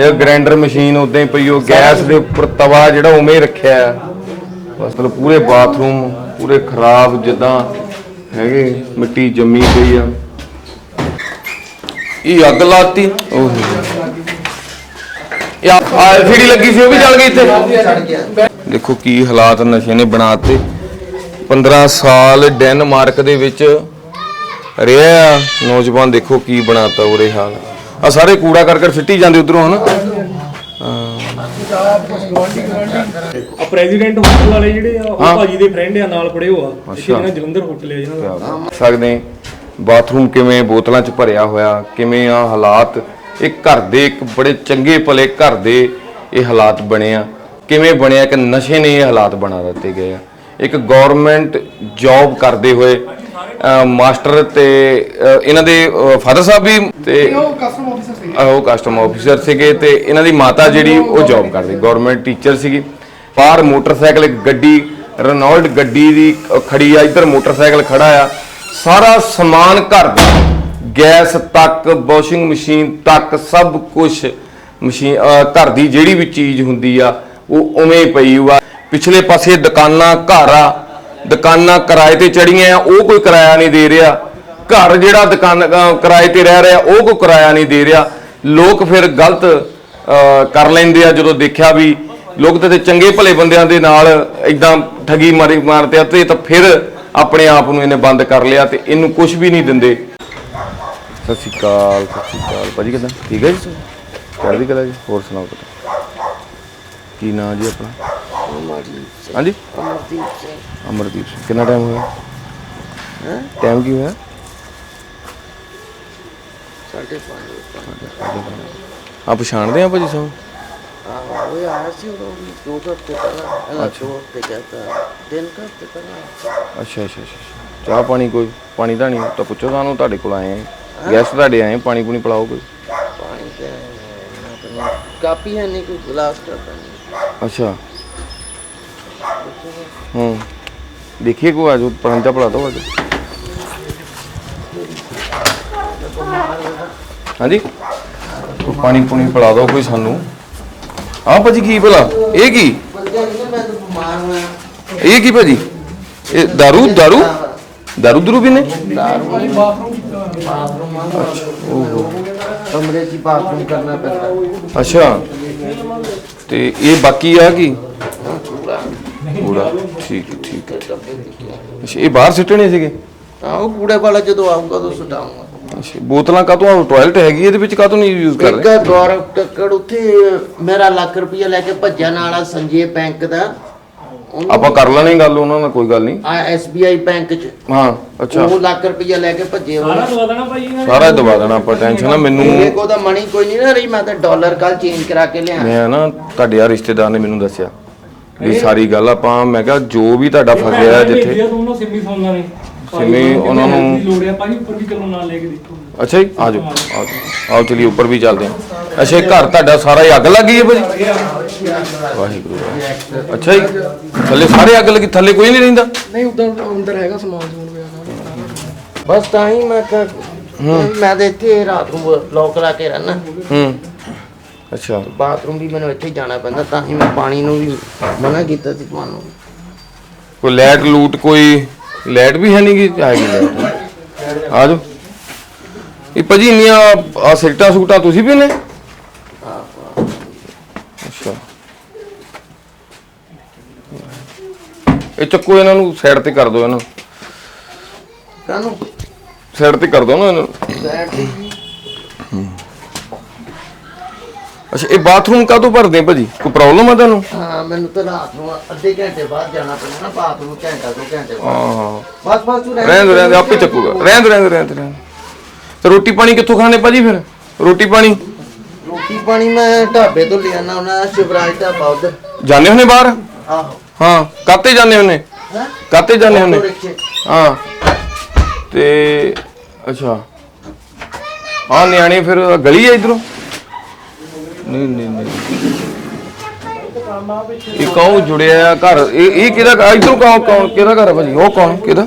ਇਹ grinder machine ਉਦਾਂ ਹੀ ਪਈ ਉਹ ਗੈਸ ਦੇ ਉੱਪਰ ਤਵਾ ਜਿਹੜਾ ਉਵੇਂ ਹੀ ਰੱਖਿਆ ਹੈ। ਮਤਲਬ ਪੂਰੇ ਬਾਥਰੂਮ ਪੂਰੇ ਖਰਾਬ ਜਿੱਦਾਂ ਹੈਗੇ ਮਿੱਟੀ ਜੰਮੀ ਪਈ ਆ। ਇਹ ਅੱਗ ਲਾਤੀ। ਉਹ ਇਹ ਐਲਸੀਡੀ ਲੱਗੀ ਸੀ ਉਹ ਵੀ ਜਲ ਗਈ ਇੱਥੇ? ਦੇਖੋ ਕੀ ਹਾਲਾਤ ਨਸ਼ੇ ਨੇ ਬਣਾਤੇ। 15 ਸਾਲ ਡੈਨਮਾਰਕ ਦੇ ਵਿੱਚ ਰਿਹਾ ਨੌਜਵਾਨ ਦੇਖੋ ਕੀ ਬਣਾਤਾ ਉਰੇ ਹਾਲ। ਆ ਸਾਰੇ ਕੂੜਾ ਕਰਕਟ ਸਿੱਟੀ ਜਾਂਦੇ ਉਧਰੋਂ ਹਨਾ। ਆ ਪ੍ਰੈਜ਼ੀਡੈਂਟ ਹੋਟਲ ਵਾਲੇ ਜਿਹੜੇ ਆ ਉਹ ਭਾਜੀ ਦੇ ਫਰੈਂਡ ਆ ਨਾਲ ਪੜੇ ਹੋ ਆ ਇੱਥੇ ਇਹਨਾਂ ਜਲੰਧਰ ਹੋਟਲ ਆ ਜਿਹਨਾਂ ਦਾ। ਸਕਦੇ ਬਾਥਰੂਮ ਕਿਵੇਂ ਬੋਤਲਾਂ 'ਚ ਭਰਿਆ ਹੋਇਆ ਕਿਵੇਂ ਆ ਹਾਲਾਤ। ਇੱਕ ਘਰ ਦੇ ਇੱਕ ਬੜੇ ਚੰਗੇ ਭਲੇ ਘਰ ਦੇ ਇਹ ਹਾਲਾਤ ਬਣੇ ਆ। ਕਿਵੇਂ ਬਣਿਆ ਕਿ ਨਸ਼ੇ ਨੇ ਇਹ ਹਾਲਾਤ ਬਣਾ ਦਿੱਤੇ ਗਏ ਆ। ਇੱਕ ਗਵਰਨਮੈਂਟ ਜੌਬ ਕਰਦੇ ਹੋਏ ਮਾਸਟਰ ਤੇ ਇਹਨਾਂ ਦੇ ਫਾਦਰ ਸਾਹਿਬ ਵੀ ਤੇ ਉਹ ਕਸਟਮ ਆਫੀਸਰ ਸੀ ਆਹ ਉਹ ਕਸਟਮ ਆਫੀਸਰ ਸੀਗੇ ਤੇ ਇਹਨਾਂ ਦੀ ਮਾਤਾ ਜਿਹੜੀ ਉਹ ਜੌਬ ਕਰਦੀ ਗਵਰਨਮੈਂਟ ਟੀਚਰ ਸੀਗੀ। ਬਾਹਰ ਮੋਟਰਸਾਈਕਲ ਇੱਕ ਗੱਡੀ ਰੈਨੋਲਡ ਗੱਡੀ ਦੀ ਖੜੀ ਆ ਇੱਧਰ ਮੋਟਰਸਾਈਕਲ ਖੜਾ ਆ। ਸਾਰਾ ਸਮਾਨ ਘਰ ਦਾ ਗੈਸ ਤੱਕ ਵਾਸ਼ਿੰਗ ਮਸ਼ੀਨ ਤੱਕ ਸਭ ਕੁਝ ਮਸ਼ੀਨ ਘਰ ਦੀ ਜਿਹੜੀ ਵੀ ਚੀਜ਼ ਹੁੰਦੀ ਆ ਉਹ ਉਵੇਂ ਹੀ ਪਈ ਹੋਆ ਪਿਛਲੇ ਪਾਸੇ ਦੁਕਾਨਾਂ ਘਰ ਆ ਦੁਕਾਨਾਂ ਕਿਰਾਏ ਤੇ ਚੜੀਆਂ ਆ ਉਹ ਕੋਈ ਕਿਰਾਇਆ ਨਹੀਂ ਦੇ ਰਿਹਾ। ਘਰ ਜਿਹੜਾ ਦੁਕਾਨ ਕਿਰਾਏ ਤੇ ਰਹਿ ਰਿਹਾ ਉਹ ਕੋਈ ਕਿਰਾਇਆ ਨਹੀਂ ਦੇ ਰਿਹਾ। ਲੋਕ ਫਿਰ ਗਲਤ ਕਰ ਲੈਂਦੇ ਆ ਜਦੋਂ ਦੇਖਿਆ ਵੀ ਲੋਕ ਤਾਂ ਚੰਗੇ ਭਲੇ ਬੰਦਿਆਂ ਦੇ ਨਾਲ ਇਦਾਂ ਠਗੀ ਮਾਰੀ ਮਾਰਦੇ ਆ ਤੇ ਤਾਂ ਫਿਰ ਆਪਣੇ ਆਪ ਨੂੰ ਇਹਨੇ ਬੰਦ ਕਰ ਲਿਆ ਤੇ ਇਹਨੂੰ ਕੁਝ ਵੀ ਨਹੀਂ ਦਿੰਦੇ। ਸਤਿ ਸ਼੍ਰੀ ਅਕਾਲ ਸਤਿ ਸ਼੍ਰੀ ਅਕਾਲ। ਭਾਜੀ ਕਿਦਾਂ? ਠੀਕ ਹੈ ਜੀ ਚੜ੍ਹਦੀ ਕਲਾ ਜੀ? ਹੋਰ ਸੁਣਾਓ ਕਿਦਾਂ ਕੀ ਨਾਂ ਜੀ ਆਪਣਾ? ਹਾਂਜੀ? ਅਮਰਦੀਪ ਸਿੰਘ। ਅਮਰਦੀਪ ਸਿੰਘ ਕਿੰਨਾ ਟਾਈਮ ਹੋਇਆ ਹੈਂ? ਟਾਈਮ ਕੀ ਹੋਇਆ ਸਾਡੇ ਪੰਜ ਆ ਪਛਾਣਦੇ ਆ ਭਾਜੀ ਸਭ ਆਹ ਉਹ ਆਇਆ ਸੀ ਉਹ ਵੀ ਦੋ ਕੁ ਹਫ਼ਤੇ ਪਹਿਲਾਂ ਇਹਨਾਂ ਦੋ ਹਫ਼ਤੇ ਕਹਤਾ ਦਿਨ ਕੁ ਹਫ਼ਤੇ ਪਹਿਲਾਂ ਅੱਛਾ ਅੱਛਾ ਅੱਛਾ ਅੱਛਾ। ਚਾਹ ਪਾਣੀ ਕੋਈ ਪਾਣੀ ਤਾਂ ਨਹੀਂ ਤਾਂ ਪੁੱਛੋ ਸਾਨੂੰ ਤੁਹਾਡੇ ਕੋਲ ਆਏ ਆ ਗੈਸਟ ਤੁਹਾਡੇ ਆਏ ਆ, ਪਾਣੀ ਪੂਣੀ ਪਿਲਾਓ ਕੋਈ ਪਾਣੀ ਤੇ ਆਪਣੀ ਕਾਪੀ ਹੈ ਨਹੀਂ ਕੋਈ ਗਲਾਸ ਕਰਦਾ ਨਹੀਂ ਅੱਛਾ ਹੂੰ ਦੇਖੀਏ ਕੋ ਆਜੋ ਪਾਣੀ ਤਾਂ ਪਿਲਾ ਹਾਂਜੀ? ਪਾਣੀ ਪੂਣੀ ਪਿਲਾ ਦੋ ਕੋਈ ਸਾਨੂੰ। ਹਾਂ ਭਾਜੀ, ਕੀ ਭਲਾ? ਇਹ ਕੀ? ਇਹ ਕੀ ਭਾਜੀ? ਇਹ ਦਾਰੂ ਦਾਰੂ? ਦਾਰੂ ਦਰੂ ਵੀ ਨੇ ਕਮਰੇ 'ਚ ਬਾਥਰੂਮ ਕਰਨਾ ਪੈਂਦਾ? ਅੱਛਾ। ਤੇ ਇਹ ਬਾਕੀ ਆ ਕੀ? ਕੂੜਾ। ਠੀਕ ਹੈ, ਠੀਕ ਹੈ। ਅੱਛਾ ਇਹ ਬਾਹਰ ਸਿੱਟਣੇ ਸੀਗੇ? ਹਾਂ ਉਹ ਕੂੜੇ ਵਾਲਾ ਜਦੋਂ ਆਊਗਾ ਉਦੋਂ ਸੁਟਾਉਂਗਾ ਅੱਛਾ ਬੋਤਲਾਂ ਕਾਤੋਂ ਟਾਇਲਟ ਹੈਗੀ ਇਹਦੇ ਵਿੱਚ ਕਾਤੋਂ ਨਹੀਂ ਯੂਜ਼ ਕਰ ਰਹੇ? ਇੱਕ ਗੌਰਵ ਟੱਕੜ ਉੱਥੇ ਮੇਰਾ ਲੱਖ ਰੁਪਇਆ ਲੈ ਕੇ ਭੱਜਿਆ ਨਾਲ ਆ ਸੰਜੇ ਬੈਂਕ ਦਾ। ਆਪਾਂ ਕਰ ਲੈਣੇ ਗੱਲ ਉਹਨਾਂ ਨਾਲ ਕੋਈ ਗੱਲ ਨਹੀਂ। ਆ ਐਸਬੀਆਈ ਬੈਂਕ 'ਚ। ਹਾਂ ਅੱਛਾ। ਉਹ ਲੱਖ ਰੁਪਇਆ ਲੈ ਕੇ ਭੱਜੇ ਸਾਰਾ ਦਵਾ ਦੇਣਾ ਭਾਈ ਇਹਨਾਂ ਨੇ? ਸਾਰਾ ਦਵਾ ਦੇਣਾ ਆਪਾਂ ਟੈਨਸ਼ਨ ਨਾ ਮੇਰੇ ਮੈਨੂੰ ਕੋਲ ਤਾਂ ਮਣੀ ਕੋਈ ਨਹੀਂ ਨਾ ਰਹੀ ਮੈਂ ਤਾਂ ਡਾਲਰ ਕੱਲ ਚੇਂਜ ਕਰਾ ਕੇ ਲਿਆ ਮੈਂ ਨਾ ਤੁਹਾਡੇ ਆ ਰਿਸ਼ਤੇਦਾਰ ਨੇ ਮੈਨੂੰ ਦੱਸਿਆ। ਵੀ ਸਾਰੀ ਗੱਲ ਆਪਾਂ ਮੈਂ ਕਿਹਾ ਜੋ ਵੀ ਤੁਹਾਡਾ ਫਸਿਆ ਹੈ ਜਿੱਥੇ ਸਿੰਮੀ ਸੌਂਦਾ ਨੇ। ਸਿੰਮੀ ਉਹਨਾਂ ਨੂੰ- ਦੀ ਲੋੜ ਆ ਭਾਈ ਉੱਪਰ ਵੀ ਚਲੋ ਨਾਲ ਲੈ ਕੇ ਦੇਖੋ। ਅੱਛਾ ਜੀ ਆ ਜਾਓ ਆ ਜਾਓ। ਆਓ ਚਲਿਏ ਉੱਪਰ ਵੀ ਚੱਲਦੇ ਹਾਂ। ਅੱਛਾ ਇਹ ਘਰ ਤੁਹਾਡਾ ਸਾਰਾ ਹੀ ਅੱਗ ਲੱਗੀ ਹੈ ਭਾਜੀ? ਵਾਹਿਗੁਰੂ ਅੱਛਾ ਜੀ ਥੱਲੇ ਸਾਰੇ ਅੱਗ ਲੱਗੀ ਥੱਲੇ ਕੋਈ ਨਹੀਂ ਰਹਿੰਦਾ? ਨਹੀਂ ਉਧਰ ਅੰਦਰ ਹੈਗਾ ਸਮਾਨ ਸਮੂਨ ਪਿਆ ਸਾਰਾ ਬਸ ਤਾਂ ਹੀ ਮੈਂ ਕਿਹਾ ਮੈਂ ਤਾਂ ਇੱਥੇ ਰਾਤ ਨੂੰ ਲੋਕ ਲਾ ਕੇ ਰਹਿਣਾ ਹੂੰ। ਅੱਛਾ। ਬਾਥਰੂਮ ਵੀ ਮੈਨੂੰ ਇੱਥੇ ਹੀ ਜਾਣਾ ਪੈਂਦਾ ਤਾਂ ਹੀ ਮੈਂ ਪਾਣੀ ਨੂੰ ਵੀ ਮਨਾ ਕੀਤਾ ਸੀ ਤੁਹਾਨੂੰ ਕੋਈ ਲਾਈਟ ਲੂਟ ਕੋਈ ਲਾਈਟ ਵੀ ਹੈ ਨਹੀਂ ਗੀ? ਆਏਗੀ ਲਾਈਟ। ਆ ਜਾਓ ਇਹ ਭਾਜੀ ਇੰਨੀਆਂ ਆ ਸਿਗਟਾਂ ਸੁਗਟਾਂ ਤੁਸੀਂ ਵੀ ਨੇ ਅੱਛਾ। ਇਹ ਚੱਕੋ ਇਹਨਾਂ ਨੂੰ ਸਾਈਡ ਤੇ ਕਰ ਦਿਓ ਇਹਨਾਂ ਨੂੰ। ਕਾਹਨੂੰ? ਸਾਈਡ ਤੇ ਕਰ ਦਿਓ ਨਾ ਇਹਨਾਂ ਨੂੰ। ਸਾਈਡ ਤੇ। ਅੱਛਾ ਇਹ ਬਾਥਰੂਮ ਕਾਹਤੋਂ ਭਰਦੇ ਆ ਭਾਜੀ? ਕੋਈ ਪ੍ਰੋਬਲਮ ਆ ਤੁਹਾਨੂੰ? ਹਾਂ ਮੈਨੂੰ ਤਾਂ ਰਾਤ ਨੂੰ ਅੱਧੇ ਘੰਟੇ ਬਾਅਦ ਜਾਣਾ ਪੈਣਾ ਨਾ ਬਾਥਰੂਮ ਘੰਟਾ ਦੋ ਘੰਟੇ ਬਾਅਦ। ਹਾਂ। ਬਸ ਬਸ ਤੂੰ ਰਹਿਣ ਦੋ ਰਹਿਣ ਦਿਓ, ਆਪੇ ਚੱਕੂਗਾ। ਰਹਿਣ ਦੋ ਰਹਿਣ ਦਿਓ, ਰਹਿਣ ਦਿਓ। ਤੇ ਰੋਟੀ ਪਾਣੀ ਕਿੱਥੋਂ ਖਾਣੇ ਭਾਜੀ ਫਿਰ? ਰੋਟੀ ਪਾਣੀ? ਰੋਟੀ ਪਾਣੀ ਮੈਂ ਢਾਬੇ ਤੋਂ ਲਿਆਣਾ ਉਹਨਾਂ ਸ਼ਿਵਰਾਜ ਢਾਬਾ ਉਧਰ। ਜਾਂਦੇ ਹੁੰਦੇ ਬਾਹਰ? ਆਹੋ। ਹਾਂ ਕਾਤੇ ਜਾਂਦੇ ਹੁੰਦੇ ਹੈਂ? ਕਾਤੇ ਆਟੋ ਰਿਕਸ਼ੇ। ਹਾਂ। ਤੇ ਅੱਛਾ। ਹਾਂ ਨਿਆਣੇ ਫਿਰ ਗਲੀ ਹੈ ਇਧਰੋਂ? ਨਹੀਂ ਨਹੀਂ ਨਹੀਂ। ਇਹ ਕੌਣ ਜੁੜਿਆ ਆ ਘਰ? ਇਹ ਇਹ ਕਿਹਦਾ ਇਧਰੋਂ ਕੌਣ ਕੌਣ? ਕਿਹਦਾ ਘਰ ਹੈ ਭਾਜੀ? ਉਹ ਕੌਣ? ਕਿਹਦਾ?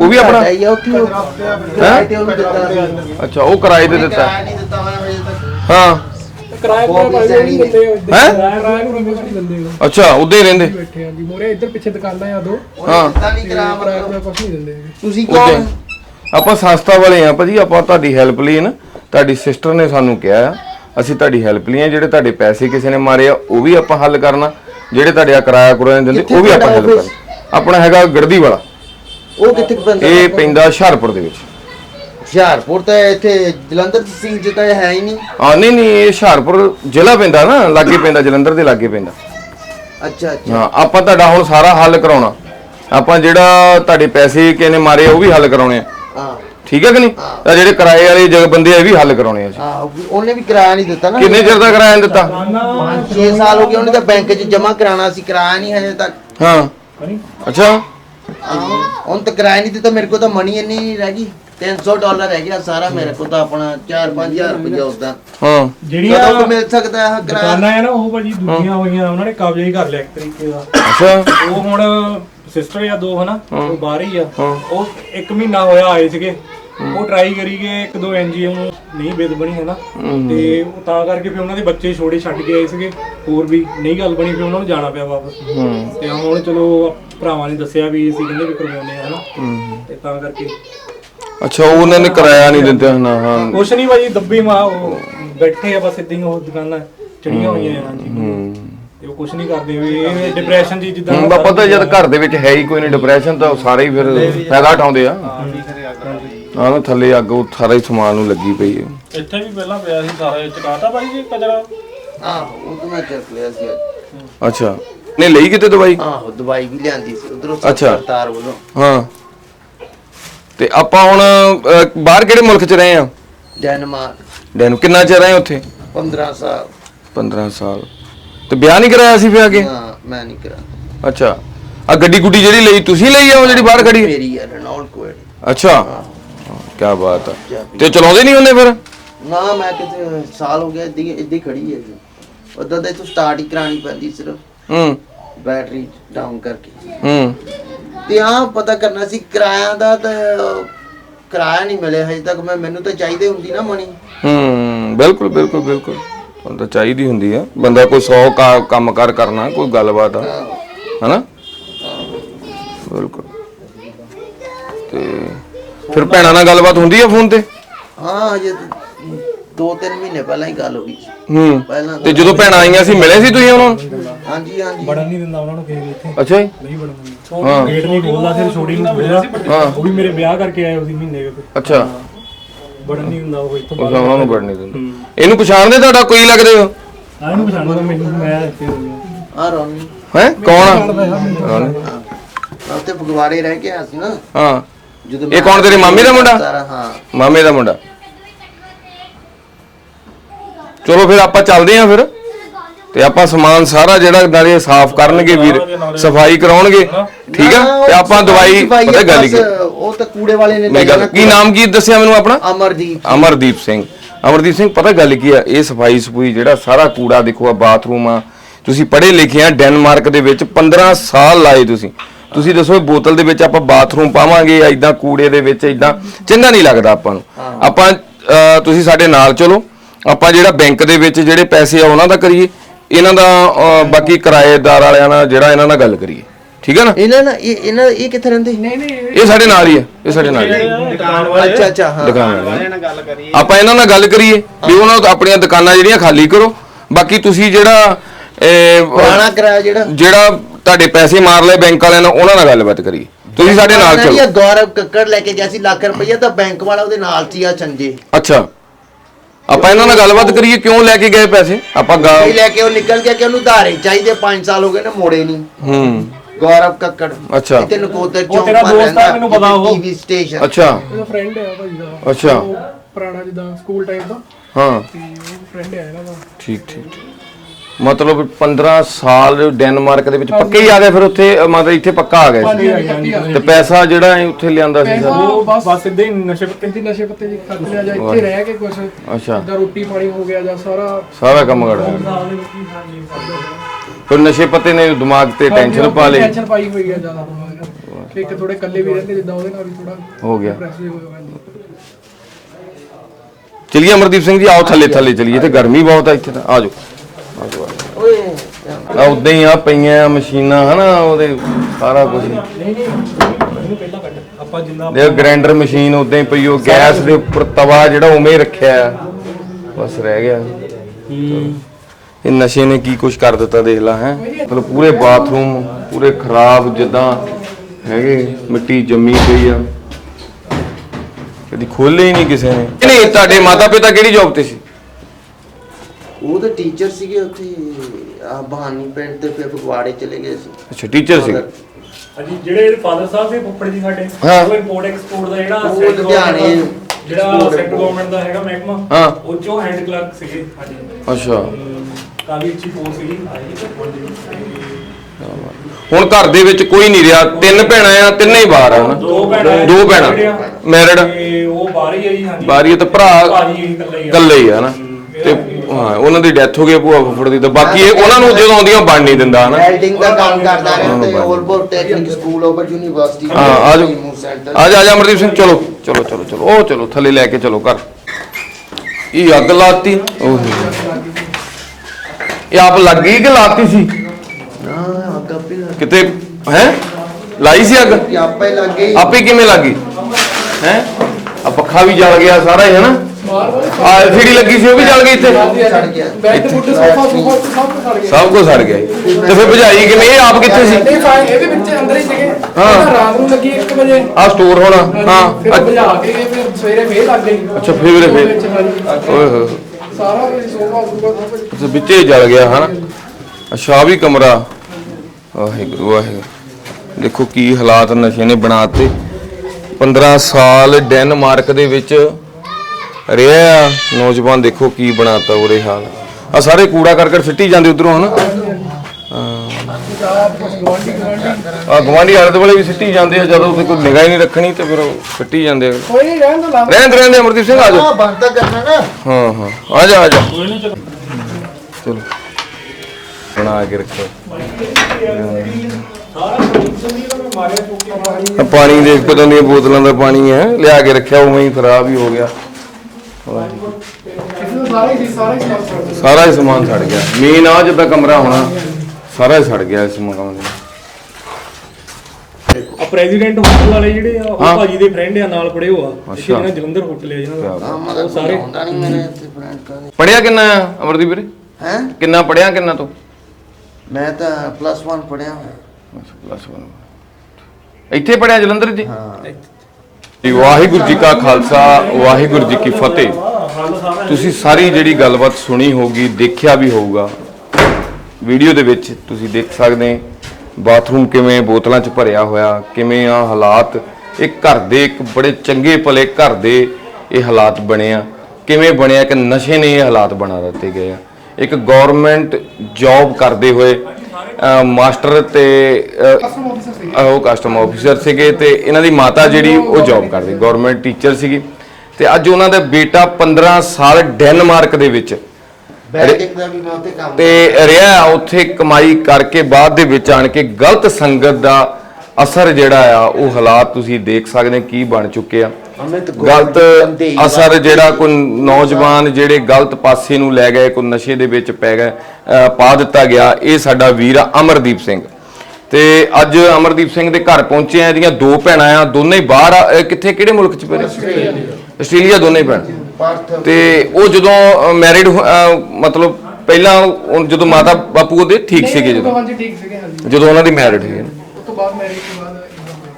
ਉਹ ਵੀ ਆਪਣਾ? ਹੀ ਆ, ਉੱਥੇ ਉਹ ਕਿਰਾਏ ਤੇ ਉਹਨੂੰ ਦਿੱਤਾ ਸੀ। ਅੱਛਾ ਉਹ ਕਿਰਾਏ ਤੇ ਦਿੱਤਾ। ਕਿਰਾਇਆ ਨਹੀਂ ਦਿੱਤਾ ਹੋਇਆ ਹਜੇ ਤੱਕ। ਹਾਂ। ਦਿੰਦੇ ਆ ਨੂੰ ਨਹੀਂ ਦਿੰਦੇ ਅੱਛਾ ਉੱਦੇ ਹੀ ਰਹਿੰਦੇ। ਬੈਠੇ ਆ ਜੀ। ਮੋਰੇ ਇੱਧਰ ਪਿੱਛੇ ਦੁਕਾਨਾਂ ਆ ਦੋ। ਹਾਂ। ਨਹੀਂ ਨਹੀਂ ਦਿੰਦੇ ਹੈਗੇ। ਤੁਸੀਂ ਉੱਦੇ ਕੌਣ? ਆਪਾਂ ਸੰਸਥਾ ਵਾਲੇ ਆ ਭਾਜੀ ਆਪਾਂ ਤੁਹਾਡੀ ਹੈਲਪ ਲਈ ਨਾ ਤੁਹਾਡੀ ਸਿਸਟਰ ਨੇ ਸਾਨੂੰ ਕਿਹਾ ਆ। ਅਸੀਂ ਤੁਹਾਡੀ ਹੈਲਪ ਲਈ ਆ ਜਿਹੜੇ ਤੁਹਾਡੇ ਪੈਸੇ ਕਿਸੇ ਨੇ ਮਾਰੇ ਆ ਉਹ ਵੀ ਆਪਾਂ ਹੱਲ ਕਰਨਾ। ਜਿਹੜੇ ਤੁਹਾਡੇ ਆ ਕਿਰਾਇਆ ਕੁਰਾਇਆ ਦਿੰਦੇ ਉਹ ਵੀ ਆਪਾਂ ਹੈਲਪ? ਕਰਨਾ। ਆਪਣਾ ਹੈਗਾ ਗੜਦੀ ਵਾਲਾ। ਉਹ ਕਿੱਥੇ ਕੁ ਪੈਂਦਾ? ਇਹ ਪੈਂਦਾ ਹੁਸ਼ਿਆਰਪੁਰ ਦੇ ਵਿੱਚ। ਹੁਸ਼ਿਆਰਪੁਰ ਤਾਂ ਇੱਥੇ ਜਲੰਧਰ ਤਹਿਸੀਲ ਚ ਤਾਂ ਇਹ ਹੈ ਹੀ ਨਹੀਂ। ਆ ਨਹੀਂ ਨਹੀਂ ਇਹ ਹੁਸ਼ਿਆਰਪੁਰ ਜ਼ਿਲ੍ਹਾ ਪੈਂਦਾ ਨਾ ਲਾਗੇ ਪੈਂਦਾ ਜਲੰਧਰ ਦੇ ਲਾਗੇ ਪੈਂਦਾ ਅੱਛਾ ਅੱਛਾ। ਹਾਂ ਆਪਾਂ ਤੁਹਾਡਾ ਹੁਣ ਸਾਰਾ ਹੱਲ ਕਰਾਉਣਾ। ਆਪਾਂ ਜਿਹੜਾ ਤੁਹਾਡੇ ਪੈਸੇ ਕਿਸੇ ਨੇ ਮਾਰੇ ਆ, ਉਹ ਵੀ ਹੱਲ ਕਰਾਉਣੇ ਆ। ਹਾਂ। ਠੀਕ ਹੈ ਕਿ ਨਹੀਂ? ਤਾਂ ਜਿਹੜੇ ਕਿਰਾਏ ਵਾਲੇ ਜਗ ਬੰਦੇ ਆ ਇਹ ਵੀ ਹੱਲ ਕਰਾਉਣੇ ਆ ਅਸੀਂ ਹਾਂ ਉਹ ਵੀ- ਉਹਨੇ ਵੀ ਕਿਰਾਇਆ ਨਹੀਂ ਦਿੱਤਾ ਨਾ। ਕਿੰਨੇ ਚਿਰ ਦਾ ਕਿਰਾਇਆ ਨੀ ਦਿੱਤਾ? 6 ਸਾਲ ਹੋ ਗਏ ਉਹਨੇ ਤਾਂ ਬੈਂਕ 'ਚ ਜਮ੍ਹਾਂ ਕਰਾਉਣਾ ਸੀ ਕਿਰਾਇਆ ਨਹੀਂ ਹਜੇ ਤੱਕ। ਹਾਂ। ਅੱਛਾ। ਹੁਣ ਤਾਂ ਕਿਰਾਇਆ ਨਹੀਂ ਦਿੱਤਾ ਮੇਰੇ ਕੋਲ ਤਾਂ ਮਨੀ ਇੰਨੀ ਨਹੀਂ ਰਹਿ ਗਈ। 300 ਡਾਲਰ ਰਹਿ ਗਿਆ ਸਾਰਾ ਮੇਰੇ ਕੋਲ ਤਾਂ ਆਪਣਾ 4-5000 ਰੁਪਏ ਉਸਦਾ। ਹਾਂ। ਜਿਹੜੀਆਂ ਕਦੋਂ ਕੁ ਮਿਲ ਸਕਦਾ ਹੈ ਕਿਰਾਇਆ? ਦੁਕਾਨਾਂ ਆ ਨਾ ਉਹ ਭਾਜੀ ਦੂਜੀਆਂ ਹੋਈਆਂ ਉਹਨਾਂ ਨੇ ਕਬਜ਼ਾ ਹੀ ਕਰ ਲਿਆ ਇੱਕ ਤਰੀਕੇ ਦਾ। ਅੱਛਾ। ਉਹ ਹੁਣ ਸਿਸਟਰ ਜਾਂ ਦੋ ਹਨਾ ਉਹ ਬਾਹਰ ਹੀ ਆ। ਉਹ ਇੱਕ ਮਹੀਨਾ ਹੋਇਆ ਆਏ ਸੀਗੇ। ਉਹ ਟਰਾਈ ਕਰੀ ਗਏ ਇੱਕ ਦੋ ਐਨਜੀਓ ਨੂੰ ਨਹੀਂ ਬਿੱਦ ਬਣੀ ਹੈ ਨਾ ਤੇ ਉਹ ਤਾਂ ਕਰਕੇ ਫਿਰ ਉਹਨਾਂ ਦੇ ਬੱਚੇ ਛੋੜੇ ਛੱਡ ਕੇ ਆਏ ਸੀਗੇ ਹੋਰ ਵੀ ਨਹੀਂ ਗੱਲ ਬਣੀ ਫਿਰ ਉਹਨਾਂ ਨੂੰ ਜਾਣਾ ਪਿਆ ਵਾਪਸ। ਤੇ ਹੁਣ ਚਲੋ ਭਰਾਵਾਂ ਨੇ ਦੱਸਿਆ ਵੀ ਅਸੀਂ ਕਹਿੰਦੇ ਵੀ ਕਰਵਾਉਂਦੇ ਆ ਹਨਾ। ਤੇ ਤਾਂ ਕਰਕੇ। ਅੱਛਾ ਉਹਨਾਂ ਨੇ ਕਿਰਾਇਆ ਨਹੀਂ ਦਿੰਦੇ ਨਾ ਹਾਂ। ਕੁਛ ਨਹੀਂ ਭਾਜੀ ਦੱਬੀ ਮਾ ਉਹ ਬੈਠੇ ਆ ਬਸ ਇਦਾਂ ਹੀ ਉਹ ਦੁਕਾਨਾਂ ਚੜੀਆਂ ਹੋਈਆਂ ਆ ਤੇ ਉਹ ਕੁਛ ਨਹੀਂ ਕਰਦੇ ਵੀ ਇਹ ਡਿਪਰੈਸ਼ਨ ਜੀ ਜਿੱਦਾਂ ਹੁਣ ਪਤਾ ਜਦ ਘਰ ਦੇ ਵਿੱਚ ਹੈ ਹੀ ਕੋਈ ਨਹੀਂ ਡਿਪਰੈਸ਼ਨ ਤਾਂ ਉਹ ਸਾਰੇ ਹੀ ਫਿਰ ਫਾਇਦਾ ਉਠਾਉਂਦੇ ਆ। ਹਾਂ ਨਾ ਥੱਲੇ ਅੱਗ ਉਹ ਸਾਰਾ ਹੀ ਸਮਾਨ ਨੂੰ ਲੱਗੀ ਪਈ ਹੈ। ਇੱਥੇ ਵੀ ਪਹਿਲਾਂ ਪਿਆ ਸੀ ਸਾਰਾ ਚਕਾਤਾ ਬਾਈ ਜੀ ਕਚਰਾ? ਆਹੋ ਉਹ ਤਾਂ ਮੈਂ ਚੱਕ ਲਿਆ ਸੀ। ਅੱਜ। ਅੱਛਾ। ਨੇ ਲਈ ਕਿਤੇ ਦਵਾਈ? ਆਹੋ ਦਵਾਈ ਵੀ ਲਿਆਂਦੀ ਸੀ ਉਧਰੋਂ ਅੱਛਾ। ਸਰਕਾਰ ਵੱਲੋਂ। ਹਾਂ। ਤੇ ਆਪਾਂ ਹੁਣ ਅਹ, ਬਾਹਰ ਕਿਹੜੇ ਮੁਲਕ ਚ ਰਹੇ ਆ? ਡੈਨਮਾਰਕ। ਡੈਨ ਕਿੰਨਾ ਚਿਰ ਰਹੇ ਉੱਥੇ? 15 ਸਾਲ। 15 ਸਾਲ। ਤੇ ਵਿਆਹ ਨਹੀਂ ਕਰਾਇਆ ਸੀ ਫਿਰ ਅੱਗੇ ਹਾਂ ਮੈਂ ਨਹੀਂ ਕਰਾ ਅੱਛਾ। ਆ ਗੱਡੀ ਗੁੱਡੀ ਜਿਹੜੀ ਲਈ ਤੁਸੀਂ ਲਈ ਆ ਉਹ ਜਿਹੜੀ ਬਾਹਰ ਖੜੀ ਹੈ? ਮੇਰੀ ਹੈ ਰਣੌਲ ਕੋਲ। ਅੱਛਾ। ਕੀ ਬਾਤ ਆ। ਤੇ ਚਲਾਉਂਦੇ ਨਹੀਂ ਉਹਨੇ ਫਿਰ? ਨਾ ਮੈਂ ਕਿਤੇ ਸਾਲ ਹੋ ਗਿਆ ਇੱਦਾਂ ਹੀ ਇੱਦਾਂ ਹੀ ਖੜੀ ਹੈ ਜੀ। ਉਦੋਂ ਤਾਂ ਤੂੰ ਸਟਾਰਟ ਹੀ ਕਰਾਣੀ ਪੈਂਦੀ ਸਿਰਫ। ਹੂੰ। ਬੈਟਰੀ ਡਾਊਨ ਕਰਕੇ। ਹੂੰ। ਤੇ ਹਾਂ ਪਤਾ ਕਰਨਾ ਸੀ ਕਿਰਾਇਆ ਦਾ ਤਾਂ ਕਿਰਾਇਆ ਨਹੀਂ ਮਿਲਿਆ ਹਜੇ ਤੱਕ। ਮੈਂ ਮੈਨੂੰ ਤਾਂ ਚਾਹੀਦੀ ਹੁੰਦੀ ਨਾ ਮਣੀ ਹੂੰ ਬਿਲਕੁਲ ਬਿਲਕੁਲ ਬਿਲਕੁਲ। ਤਾਂ ਚਾਹੀਦੀ ਹੁੰਦੀ ਆ। ਬੰਦਾ ਕੋਈ 100 ਕੰਮ ਕਰ ਕਰਨਾ ਕੋਈ ਗੱਲਬਾਤ ਆ। ਹਨਾ? ਫਿਰ ਭੈਣਾਂ ਨਾਲ ਗੱਲਬਾਤ ਹੁੰਦੀ ਆ ਫੋਨ ਤੇ? ਹਾਂ ਹਜੇ ਤਾਂ ਦੋ ਤਿੰਨ ਮਹੀਨੇ ਪਹਿਲਾਂ ਹੀ ਗੱਲ ਹੋ ਗਈ। ਸੀ ਹੂੰ ਪਹਿਲਾਂ ਤੇ ਜਦੋਂ ਭੈਣਾਂ ਆਈਆਂ ਸੀ ਮਿਲੇ ਸੀ ਤੁਸੀਂ ਉਹਨਾਂ ਨੂੰ? ਹਾਂਜੀ ਹਾਂਜੀ। ਬੜਨ ਨਹੀਂ ਦਿੰਦਾ ਉਹਨਾਂ ਨੂੰ ਕਿਸੇ ਵੀ ਇੱਥੇ। ਅੱਛਾ ਜੀ। ਨਹੀਂ ਬੜਨ ਦਿੰਦਾ। ਉਹ ਗੇਟ ਨਹੀਂ ਖੋਲਦਾ ਫਿਰ ਛੋੜੀ ਨੂੰ ਖੋਲਦਾ ਹਾਂ। ਉਹ ਵੀ ਮੇਰੇ ਵਿਆਹ ਕਰਕੇ ਆਏ ਉਸੇ ਮਹੀਨੇ ਵਿੱਚ ਅੱਛਾ। ਬੜਨ ਨਹੀਂ ਹੁੰਦਾ ਉਹ ਇੱਥੋਂ ਉਹ ਉਹਨਾਂ ਨੂੰ ਬੜ ਨਹੀਂ ਦਿੰਦੇ। ਇਹਨੂੰ ਪਛਾਣਦੇ ਤੁਹਾਡਾ? ਕੋਈ ਲੱਗਦੇ ਹੋ? ਆਹ ਨੂੰ ਪਛਾਣਦਾ ਮੈਨੂੰ ਮੈਂ ਇੱਥੇ ਹੋ ਗਿਆ ਆ ਰੋਣੀ। ਹੈ? ਕੌਣ ਆ? ਰੌਣੀ? ਮੈਂ ਉੱਥੇ ਫਗਵਾੜੇ ਰਹਿ ਕੇ ਆਇਆ ਸੀ ਨਾ। ਹਾਂ। ਜਦੋਂ ਇਹ ਕੌਣ ਤੇਰੇ ਮਾਮੇ ਦਾ ਮੁੰਡਾ? ਸਾਰਾ, ਹਾਂ। ਮਾਮੇ ਦਾ ਮੁੰਡਾ। ਚਲੋ ਫਿਰ ਆਪਾਂ ਚੱਲਦੇ ਆਂ ਫਿਰ। ਤੇ ਆਪਾਂ ਸਮਾਨ ਸਾਰਾ ਜਿਹੜਾ ਨਾਲੇ ਸਾਫ਼ ਕਰਨਗੇ ਵੀਰ ਸਫ਼ਾਈ ਕਰਾਉਣਗੇ। ਠੀਕ ਆ? ਨਾ, ਤੇ ਆਪਾਂ ਉਹ ਦਵਾਈ ਸਫ਼ਾਈ ਪਤਾ ਗੱਲ ਬਸ, ਕੀ ਉਹ ਤਾਂ ਕੂੜੇ ਵਾਲੇ ਨੇ ਗੱਲ ਕੀ ਨਾਮ ਕੀ ਦੱਸਿਆ ਮੈਨੂੰ ਆਪਣਾ? ਅਮਰਦੀਪ ਅਮਰਦੀਪ ਸਿੰਘ। ਅਮਰਦੀਪ ਸਿੰਘ ਪਤਾ ਗੱਲ ਕੀ ਆ? ਇਹ ਸਫ਼ਾਈ ਸਫੂਈ ਜਿਹੜਾ ਸਾਰਾ ਕੂੜਾ ਦੇਖੋ ਆ ਬਾਥਰੂਮ ਆ। ਤੁਸੀਂ ਪੜ੍ਹੇ ਲਿਖੇ ਆ ਡੈਨਮਾਰਕ ਦੇ ਵਿੱਚ 15 ਸਾਲ ਲਾਏ ਤੁਸੀਂ। ਤੁਸੀਂ ਦੱਸੋ ਇਹ ਬੋਤਲ ਦੇ ਵਿੱਚ ਆਪਾਂ ਬਾਥਰੂਮ ਪਾਵਾਂਗੇ ਐਦਾਂ ਕੂੜੇ ਦੇ ਵਿੱਚ ਐਦਾਂ ਚੰਗਾ ਨਹੀਂ ਲੱਗਦਾ ਆਪਾਂ ਨੂੰ। ਆਪਾਂ ਅਹ, ਤੁਸੀਂ ਸਾਡੇ ਨਾਲ ਚਲੋ। ਆਪਾਂ ਜਿਹੜਾ ਬੈਂਕ ਦੇ ਵਿੱਚ ਜਿਹੜੇ ਪੈਸੇ ਆ ਉਹਨਾਂ ਦਾ ਕਰੀਏ। ਇਹਨਾਂ ਦਾ ਅਹ, ਬਾਕੀ ਕਿਰਾਏਦਾਰ ਵਾਲਿਆਂ ਨਾਲ ਜਿਹੜਾ ਇਹਨਾਂ ਨਾਲ ਗੱਲ ਕਰੀਏ। ਠੀਕ ਹੈ ਨਾ? ਇਹਨਾਂ ਨਾ ਇਹ ਇਹਨਾਂ ਇਹ ਕਿੱਥੇ ਰਹਿੰਦੇ? ਨਹੀਂ ਨਹੀਂ ਇਹ ਸਾਡੇ ਨਾਲ ਹੀ ਹੈ। ਇਹ ਸਾਡੇ ਨਾਲ ਹੀ ਹੈ। ਅੱਛਾ ਅੱਛਾ ਹਾਂ। ਦੁਕਾਨ ਵਾਲੇ। ਆਪਾਂ ਇਹਨਾਂ ਨਾਲ ਗੱਲ ਕਰੀਏ। ਵੀ ਉਹਨਾਂ ਨੂੰ ਆਪਣੀਆਂ ਦੁਕਾਨਾਂ ਜਿਹੜੀਆਂ ਖਾਲੀ ਕਰੋ। ਬਾਕੀ ਤੁਸੀਂ ਜਿਹੜਾ ਇਹ, ਪੁਰਾਣਾ ਕਿਰਾਇਆ ਜਿਹੜਾ? ਜਿਹੜਾ ਤੁਹਾਡੇ ਪੈਸੇ ਮਾਰ ਲਏ ਬੈਂਕ ਵਾਲਿਆਂ ਨਾਲ ਉਹਨਾਂ ਨਾਲ ਗੱਲਬਾਤ ਕਰੀਏ। ਤੁਸੀਂ ਸਾਡੇ ਨਾਲ ਚਲੋ। ਇਹ ਗੌਰਵ ਕੱਕੜ ਲੈ ਕੇ ਗਿਆ ਸੀ ਲੱਖ ਰੁਪਈਆ ਤਾਂ ਬੈਂਕ ਵਾਲਾ ਉਹਦੇ ਨਾਲ ਸੀ ਆ ਚੰਜੇ ਅੱਛਾ। ਆਪਾਂ ਇਹਨਾਂ ਨਾਲ ਗੱਲਬਾਤ ਕਰੀਏ ਕਿਉਂ ਲੈ ਕੇ ਗਏ ਪੈਸੇ? ਆਪਾਂ ਗਾ- ਇਹ ਲੈ ਕੇ ਉਹ ਨਿਕਲ ਗਿਆ ਕਿ ਉਹਨੂੰ ਧਾਰੇ ਚਾਹੀਦੇ 5 ਸਾਲ ਹੋ ਗਏ ਨਾ ਮੋੜੇ ਨਹੀਂ। ਹੂੰ। ਗੌਰਵ ਕੱਕੜ। ਅੱਛਾ। ਇੱਥੇ ਨਕੋਦਰ ਉਹ ਚੌਂਕ ਤੇਰਾ ਪਰ ਦੋਸਤ ਆ, ਰਹਿੰਦਾ ਮੈਨੂੰ ਪਤਾ ਉਹ। ਟੀਵੀ ਸਟੇਸ਼ਨ ਅੱਛਾ। ਇਹਦਾ ਫਰੈਂਡ ਹੈ ਭਾਈ ਦਾ। ਅੱਛਾ। ਉਹ ਪੁਰਾਣਾ ਜਿੱਦਾਂ ਸਕੂਲ ਟਾਈਮ ਦਾ। ਹਾਂ। ਤੇ ਉਹ ਫਰੈਂਡ ਹੈ ਇਹਨਾਂ ਦਾ। ਠੀਕ ਠੀਕ ਠੀਕ। ਮਤਲਬ 15 ਸਾਲ ਡੈਨਮਾਰਕ ਦੇ ਵਿੱਚ ਪੱਕੇ ਹੀ ਆ ਗਏ ਫਿਰ ਉੱਥੇ ਅ, ਮਤਲਬ ਇੱਥੇ ਪੱਕਾ ਆ ਗਏ ਸੀ। ਤੇ ਪੈਸਾ ਜਿਹੜਾ ਇਹ ਉੱਥੇ ਲਿਆਂਦਾ ਸੀ ਸਰ। ਉਹ ਬਸ ਬਸ ਇਦਾਂ ਹੀ ਨਸ਼ੇ ਪੱਤੇ। ਤੇ ਨਸ਼ੇ ਪੱਤੇ ਜੀ ਖਰਚ ਲਿਆ ਜਾਂ ਇੱਥੇ ਰਹਿ ਕੇ ਕੁਝ ਅੱਛਾ। ਜਿੱਦਾਂ ਰੋਟੀ ਪਾਣੀ ਹੋ ਗਿਆ ਜਾਂ ਸਾਰਾ ਸਾਰਾ ਕੰਮ ਕਰਦਾ ਫਿਰ ਨਸ਼ੇ ਪੱਤੇ ਨੇ ਦਿਮਾਗ ਤੇ ਟੈਨਸ਼ਨ ਪਾ ਲਈ। ਟੈਨਸ਼ਨ ਪਾਈ ਹੋਈ ਹੈ ਜ਼ਿਆਦਾ ਦਿਮਾਗ ਤੇ। ਇੱਕ ਥੋੜੇ ਇਕੱਲੇ ਵੀ ਰਹਿੰਦੇ ਜਿੱਦਾਂ ਉਹਦੇ ਨਾਲ ਵੀ ਥੋੜਾ ਹੋ ਗਿਆ। ਚਲਿਏ ਅਮਰਦੀਪ ਸਿੰਘ ਜੀ ਆਓ ਥੱਲੇ ਥੱਲੇ ਚਲਿਏ। ਤੇ ਗਰਮੀ ਬਹੁਤ ਆ ਇੱਥੇ ਤਾਂ। ਆ ਜਾਓ। ਆ ਉਦਾਂ ਹੀ ਆ ਪਈਆਂ ਮਸ਼ੀਨਾਂ ਹਨਾ ਉਹਦੇ ਸਾਰਾ ਕੁਝ ਨਹੀਂ ਨਹੀਂ ਇਹਨੂੰ ਪਹਿਲਾਂ ਕੱਢ ਆਪਾਂ ਜਿੰਨਾ ਦੇ ਗ੍ਰਾਈਂਡਰ ਮਸ਼ੀਨ ਉਦਾਂ ਹੀ ਪਈ ਉਹ ਗੈਸ ਦੇ ਉੱਪਰ ਤਵਾ ਜਿਹੜਾ ਉਵੇਂ ਹੀ ਰੱਖਿਆ। ਆ ਬਸ ਰਹਿ ਗਿਆ। ਇਹ ਨਸ਼ੇ ਨੇ ਕੀ ਕੁਝ ਕਰ ਦਿੱਤਾ ਦੇਖ ਲਾ ਹੈ। ਮਤਲਬ ਪੂਰੇ ਬਾਥਰੂਮ ਪੂਰੇ ਖਰਾਬ ਜਿੱਦਾਂ ਹੈਗੇ ਮਿੱਟੀ ਜੰਮੀ ਪਈ ਆ। ਕਦੀ ਖੋਲੇ ਹੀ ਨਹੀਂ ਕਿਸੇ ਨੇ। ਨਹੀਂ ਤੁਹਾਡੇ ਮਾਤਾ ਪਿਤਾ ਕਿਹੜੀ ਜੌਬ ਤੇ ਸੀ? ਉਹ ਤਾਂ ਟੀਚਰ ਸੀਗੇ ਉੱਥੇ। ਆ ਬਹਾਨੀ ਪਿੰਡ ਤੇ ਫਿਰ ਫਗਵਾੜੇ ਚਲੇ ਗਏ ਸੀ। ਅੱਛਾ ਟੀਚਰ ਸੀ? ਹਾਂਜੀ ਜਿਹੜੇ ਫਾਦਰ ਸਾਹਿਬ ਦੇ ਫੁੱਫੜ ਜੀ ਸਾਡੇ ਹਾਂ। ਉਹ ਇੰਪੋਰਟ ਐਕਸਪੋਰਟ ਦਾ ਜਿਹੜਾ ਉਹ ਲੁਧਿਆਣੇ ਦਾ- ਜਿਹੜਾ export ਸੈਂਟਰ ਗਵਰਨਮੈਂਟ ਦਾ ਹੈਗਾ ਮਹਿਕਮਾ ਹਾਂ। ਉਹ ਚੋਂ ਹੈਂਡ ਕਲਰਕ ਸੀਗੇ ਹਾਂਜੀ ਅੱਛਾ। ਕਾਫੀ ਅੱਛੀ ਪੋਸਟ ਸੀਗੀ। ਹੁਣ ਘਰ ਦੇ ਵਿੱਚ ਕੋਈ ਨਹੀਂ ਰਿਹਾ ਤਿੰਨ ਭੈਣਾਂ ਆ ਤਿੰਨੇ ਹੀ ਬਾਹਰ ਆ ਹਨਾ? ਦੋ ਭੈਣਾਂ ਦੋ ਭੈਣਾਂ ਮੈਰਿਡ ਤੇ ਉਹ ਬਾਹਰ ਹੀ ਆ ਜੀ ਹਾਂਜੀ। ਬਾਰੀ ਤੇ ਭਰਾ ਭਾਜੀ ਇਕੱਲੇ ਹੀ ਆ। ਇਕੱਲੇ ਹੀ ਆ ਨਾ ਤੇ ਹਾਂ ਉਹਨਾਂ ਦੀ ਡੈਥ ਹੋ ਗਈ ਆ ਭੂਆ ਫੁੱਫੜ ਦੀ ਤੇ ਬਾਕੀ ਇਹ ਉਹਨਾਂ ਨੂੰ ਜਦੋਂ ਆਉਂਦੀਆਂ ਬਣ ਨਹੀਂ ਦਿੰਦਾ ਹਨਾ? ਵੈਲਡਿੰਗ ਦਾ ਕੰਮ ਕਰਦਾ ਰਿਹਾ ਤੇ ਹਾਂ, 올ਬੋਰ ਟੈਕਨਿਕ ਸਕੂਲ ਓਵਰ ਯੂਨੀਵਰਸਿਟੀ ਹਾਂ ਆ ਜਾਓ। ਆ ਜਾ ਆ ਜਾ ਅਮਰਦੀਪ ਸਿੰਘ ਚਲੋ ਚਲੋ ਚਲੋ ਚਲੋ ਉਹ ਚਲੋ ਥੱਲੇ ਲੈ ਕੇ ਚਲੋ ਘਰ ਇਹ ਅੱਗ ਲਾਤੀ ਓਹ। ਇਹ ਆਪ ਲੱਗ ਗਈ ਕਿ ਲਾਤੀ ਸੀ? ਹਾਂ ਅੱਗਾ ਕਿਤੇ ਹੈ? ਲਾਈ ਸੀ ਅੱਗ? ਆਪੇ ਲੱਗ। ਗਈ ਆਪੇ ਕਿਵੇਂ ਲੱਗੀ? ਹੈ? ਆ ਪੱਖਾ ਵੀ ਜਲ ਗਿਆ ਸਾਰਾ ਹੀ ਹਨਾ? ਆ ਐਲਸੀਡੀ ਲੱਗੀ ਸੀ ਉਹ ਵੀ ਜਲ ਗਈ ਇੱਥੇ। ਸੜ ਗਿਆ ਬੈੱਡ ਬੁੱਡ ਸੋਫਾ ਸੋਫਾ ਸਭ ਕੁਝ ਸੜ ਗਿਆ। ਸਭ ਕੁਝ ਸੜ ਗਿਆ ਜੀ। ਤੇ ਫਿਰ ਭਜਾਈ ਕਿਵੇਂ? ਇਹ ਆਪ ਕਿੱਥੇ ਸੀ? ਇਹ ਇਹਦੇ ਵਿੱਚ ਅੰਦਰ ਹੀ ਸੀਗੇ। ਹਾਂ। ਰਾਤ ਨੂੰ ਲੱਗੀ 1 ਵਜੇ। ਆ ਸਟੋਰ ਹੋਣਾ ਹਾਂ। ਫਿਰ ਬੁਝਾ ਕੇ ਫਿਰ ਸਵੇਰੇ ਫੇਰ ਲੱਗ ਗਈ ਅੱਛਾ, ਫਿਰ ਫੇਰ। ਓਏ ਹੋਏ ਸਾਰਾ ਕੁਝ ਸੋਫਾ ਸੋਫਾ ਸਭ ਕੁਝ ਅੱਛਾ ਵਿੱਚੇ ਹੀ ਜਲ ਗਿਆ ਹਨਾ? ਅੱਛਾ ਵੀ ਕਮਰਾ। ਵਾਹਿਗੁਰੂ ਵਾਹਿਗੁਰੂ। ਦੇਖੋ ਕੀ ਹਾਲਾਤ ਨਸ਼ੇ ਨੇ ਬਣਾਤੇ। 15 ਸਾਲ ਡੈਨਮਾਰਕ ਦੇ ਵਿੱਚ ਰਿਹਾ ਨੌਜਵਾਨ ਦੇਖੋ ਕੀ ਬਣਾਤਾ ਉਰੇ ਹਾਲ। ਆ ਸਾਰੇ ਕੂੜਾ ਕਰਕਟ ਸਿੱਟੀ ਜਾਂਦੇ ਉਧਰੋਂ ਹਨਾ? ਆ ਗਵਾਂਢੀ ਆਲੇ ਦੁਆਲੇ ਵੀ ਸਿੱਟੀ ਜਾਂਦੇ ਆ ਜਦੋਂ ਤੇ ਕੋਈ ਨਿਗਾਹ ਹੀ ਨਹੀਂ ਰੱਖਣੀ ਤੇ ਫਿਰ ਉਹ ਸਿੱਟੀ ਜਾਂਦੇ ਆ। ਕੋਈ ਨਹੀਂ ਰਹਿਣ ਤੋਂ ਲਾਭ ਰਹਿੰਦੇ ਰਹਿੰਦੇ ਅਮਰਦੀਪ ਸਿੰਘ ਆ ਜਾਓ। ਹਾਂ ਬੰਦ ਤਾਂ ਕਰਨਾ ਨਾ। ਹਾਂ ਹਾਂ। ਆ ਜਾ ਆ ਜਾ। ਚਲੋ। ਬਣਾ ਕੇ ਰੱਖੋ ਆਹ ਪਾਣੀ ਦੇ ਕਦੋਂ ਦੀਆਂ ਬੋਤਲਾਂ ਦਾ ਪਾਣੀ ਹੈ ਲਿਆ ਕੇ ਰੱਖਿਆ ਉਵੇਂ ਹੀ ਖਰਾਬ ਹੀ ਹੋ ਗਿਆ। ਸਾਰੇ ਹੀ ਸਾਰੇ ਹੀ ਸਮਾਨ ਸੜ ਗਏ। ਸਾਰਾ ਹੀ ਸਮਾਨ ਸੜ ਗਿਆ। ਮੇਨ ਆ ਜਿੱਦਾਂ ਕਮਰਾ ਹੋਣਾ ਸਾਰਾ ਹੀ ਸੜ ਗਿਆ ਇਸ ਮਕਾਨ ਦੇ। ਆ ਪ੍ਰੈਜ਼ੀਡੈਂਟ ਹੋਟਲ ਵਾਲੇ ਜਿਹੜੇ ਆ ਉਹ ਹਾਂ। ਭਾਜੀ ਦੇ ਫਰੈਂਡ ਆ ਨਾਲ ਪੜੇ ਹੋ ਆ ਅੱਛਾ। ਜਿਹਨਾਂ ਜਲੰਧਰ ਹੋਟਲ ਹੈ ਜਿਹਨਾਂ ਦਾ। ਹਾਂ ਮਗਰ ਸਾਰੇ- ਹੁੰਦਾ ਨਹੀਂ ਮੇਰੇ ਇੱਥੇ ਫਰੈਂਡ ਕਾ ਪੜਿਆ ਕਿੰਨਾ ਆ ਅਮਰਦੀਪ ਵੀਰੇ? ਹੈ? ਕਿੰਨਾ ਪੜਿਆ ਕਿੰਨਾ ਤੋਂ? ਮੈਂ ਤਾਂ ਪਲੱਸ 1 ਪੜਿਆ ਹੋਇਆ। ਪਲੱਸ 1 ਇੱਥੇ ਪੜਿਆ ਜਲੰਧਰ ਜੀ ਹਾਂ। ਜੀ, ਵਾਹਿਗੁਰੂ ਜੀ ਕਾ ਖਾਲਸਾ, ਵਾਹਿਗੁਰੂ ਜੀ ਕੀ ਫਤਿਹ। ਤੁਸੀਂ ਸਾਰੀ ਜਿਹੜੀ ਗੱਲਬਾਤ ਸੁਣੀ ਹੋਗੀ ਦੇਖਿਆ ਵੀ ਹੋਊਗਾ। ਵੀਡੀਓ ਦੇ ਵਿੱਚ ਤੁਸੀਂ ਦੇਖ ਸਕਦੇ ਬਾਥਰੂਮ ਕਿਵੇਂ ਬੋਤਲਾਂ 'ਚ ਭਰਿਆ ਹੋਇਆ, ਕਿਵੇਂ ਆ ਹਾਲਾਤ। ਇੱਕ ਘਰ ਦੇ ਇੱਕ ਬੜੇ ਚੰਗੇ ਭਲੇ ਘਰ ਦੇ ਇਹ ਹਾਲਾਤ ਬਣੇ ਆ। ਕਿਵੇਂ ਬਣਿਆ ਕਿ ਨਸ਼ੇ ਨੇ ਇਹ ਹਾਲਾਤ ਬਣਾ ਦਿੱਤੇ ਗਏ ਆ। ਇੱਕ ਗਵਰਨਮੈਂਟ ਜੌਬ ਕਰਦੇ ਹੋਏ ਮਾਸਟਰ ਤੇ ਅਹ, ਉਹ ਕਸਟਮ ਆਫੀਸਰ ਸੀਗੇ ਤੇ ਇਹਨਾਂ ਦੀ ਮਾਤਾ ਜਿਹੜੀ ਉਹ ਜੌਬ ਕਰਦੀ ਗਵਰਨਮੈਂਟ ਟੀਚਰ ਸੀਗੀ। ਤੇ ਅੱਜ ਉਹਨਾਂ ਦਾ ਬੇਟਾ 15 ਸਾਲ ਡੈਨਮਾਰਕ ਦੇ ਵਿੱਚ। ਬੈਟਿੰਗ ਦਾ ਵੀ ਕੰਮ ਤੇ ਰਿਹਾ ਉੱਥੇ ਕਮਾਈ ਕਰਕੇ ਬਾਅਦ ਦੇ ਵਿੱਚ ਆਣ ਕੇ ਗਲਤ ਸੰਗਤ ਦਾ ਅਸਰ ਜਿਹੜਾ ਆ ਉਹ ਹਾਲਾਤ ਤੁਸੀਂ ਦੇਖ ਸਕਦੇ ਹੋ ਕੀ ਬਣ ਚੁੱਕੇ ਆ। ਗਲਤ ਅਸਰ ਜਿਹੜਾ ਕੋਈ ਨੌਜਵਾਨ ਜਿਹੜੇ ਗਲਤ ਪਾਸੇ ਨੂੰ ਲੈ ਗਏ ਕੋਈ ਨਸ਼ੇ ਦੇ ਵਿੱਚ ਪੈ ਗਏ ਪਾ ਦਿੱਤਾ ਗਿਆ ਇਹ ਸਾਡਾ ਵੀਰ ਆ ਅਮਰਦੀਪ ਸਿੰਘ। ਤੇ ਅੱਜ ਅਮਰਦੀਪ ਸਿੰਘ ਦੇ ਘਰ ਪਹੁੰਚੇ ਆ ਇਹਦੀਆਂ ਦੋ ਭੈਣਾਂ ਆ ਦੋਨੇ ਹੀ ਬਾਹਰ ਆ ਕਿੱਥੇ ਕਿਹੜੇ ਮੁਲਕ ਚ ਪਏ ਆਸਟ੍ਰੇਲੀਆ ਦੋਨੇ ਹੀ ਭੈਣ। ਤੇ ਉਹ ਜਦੋਂ ਮੈਰਿਡ ਮਤਲਬ ਪਹਿਲਾਂ ਉਹ ਜਦੋਂ ਮਾਤਾ ਬਾਪੂ ਉਹਦੇ ਠੀਕ ਸੀਗੇ ਜਦੋਂ। ਹਾਂਜੀ ਠੀਕ ਸੀਗੇ ਹਾਂਜੀ। ਜਦੋਂ ਉਹਨਾਂ ਦੀ ਮੈਰਿਡ ਸੀ ਉਸ ਤੋਂ ਬਾਅਦ ਮੈਰਿਜ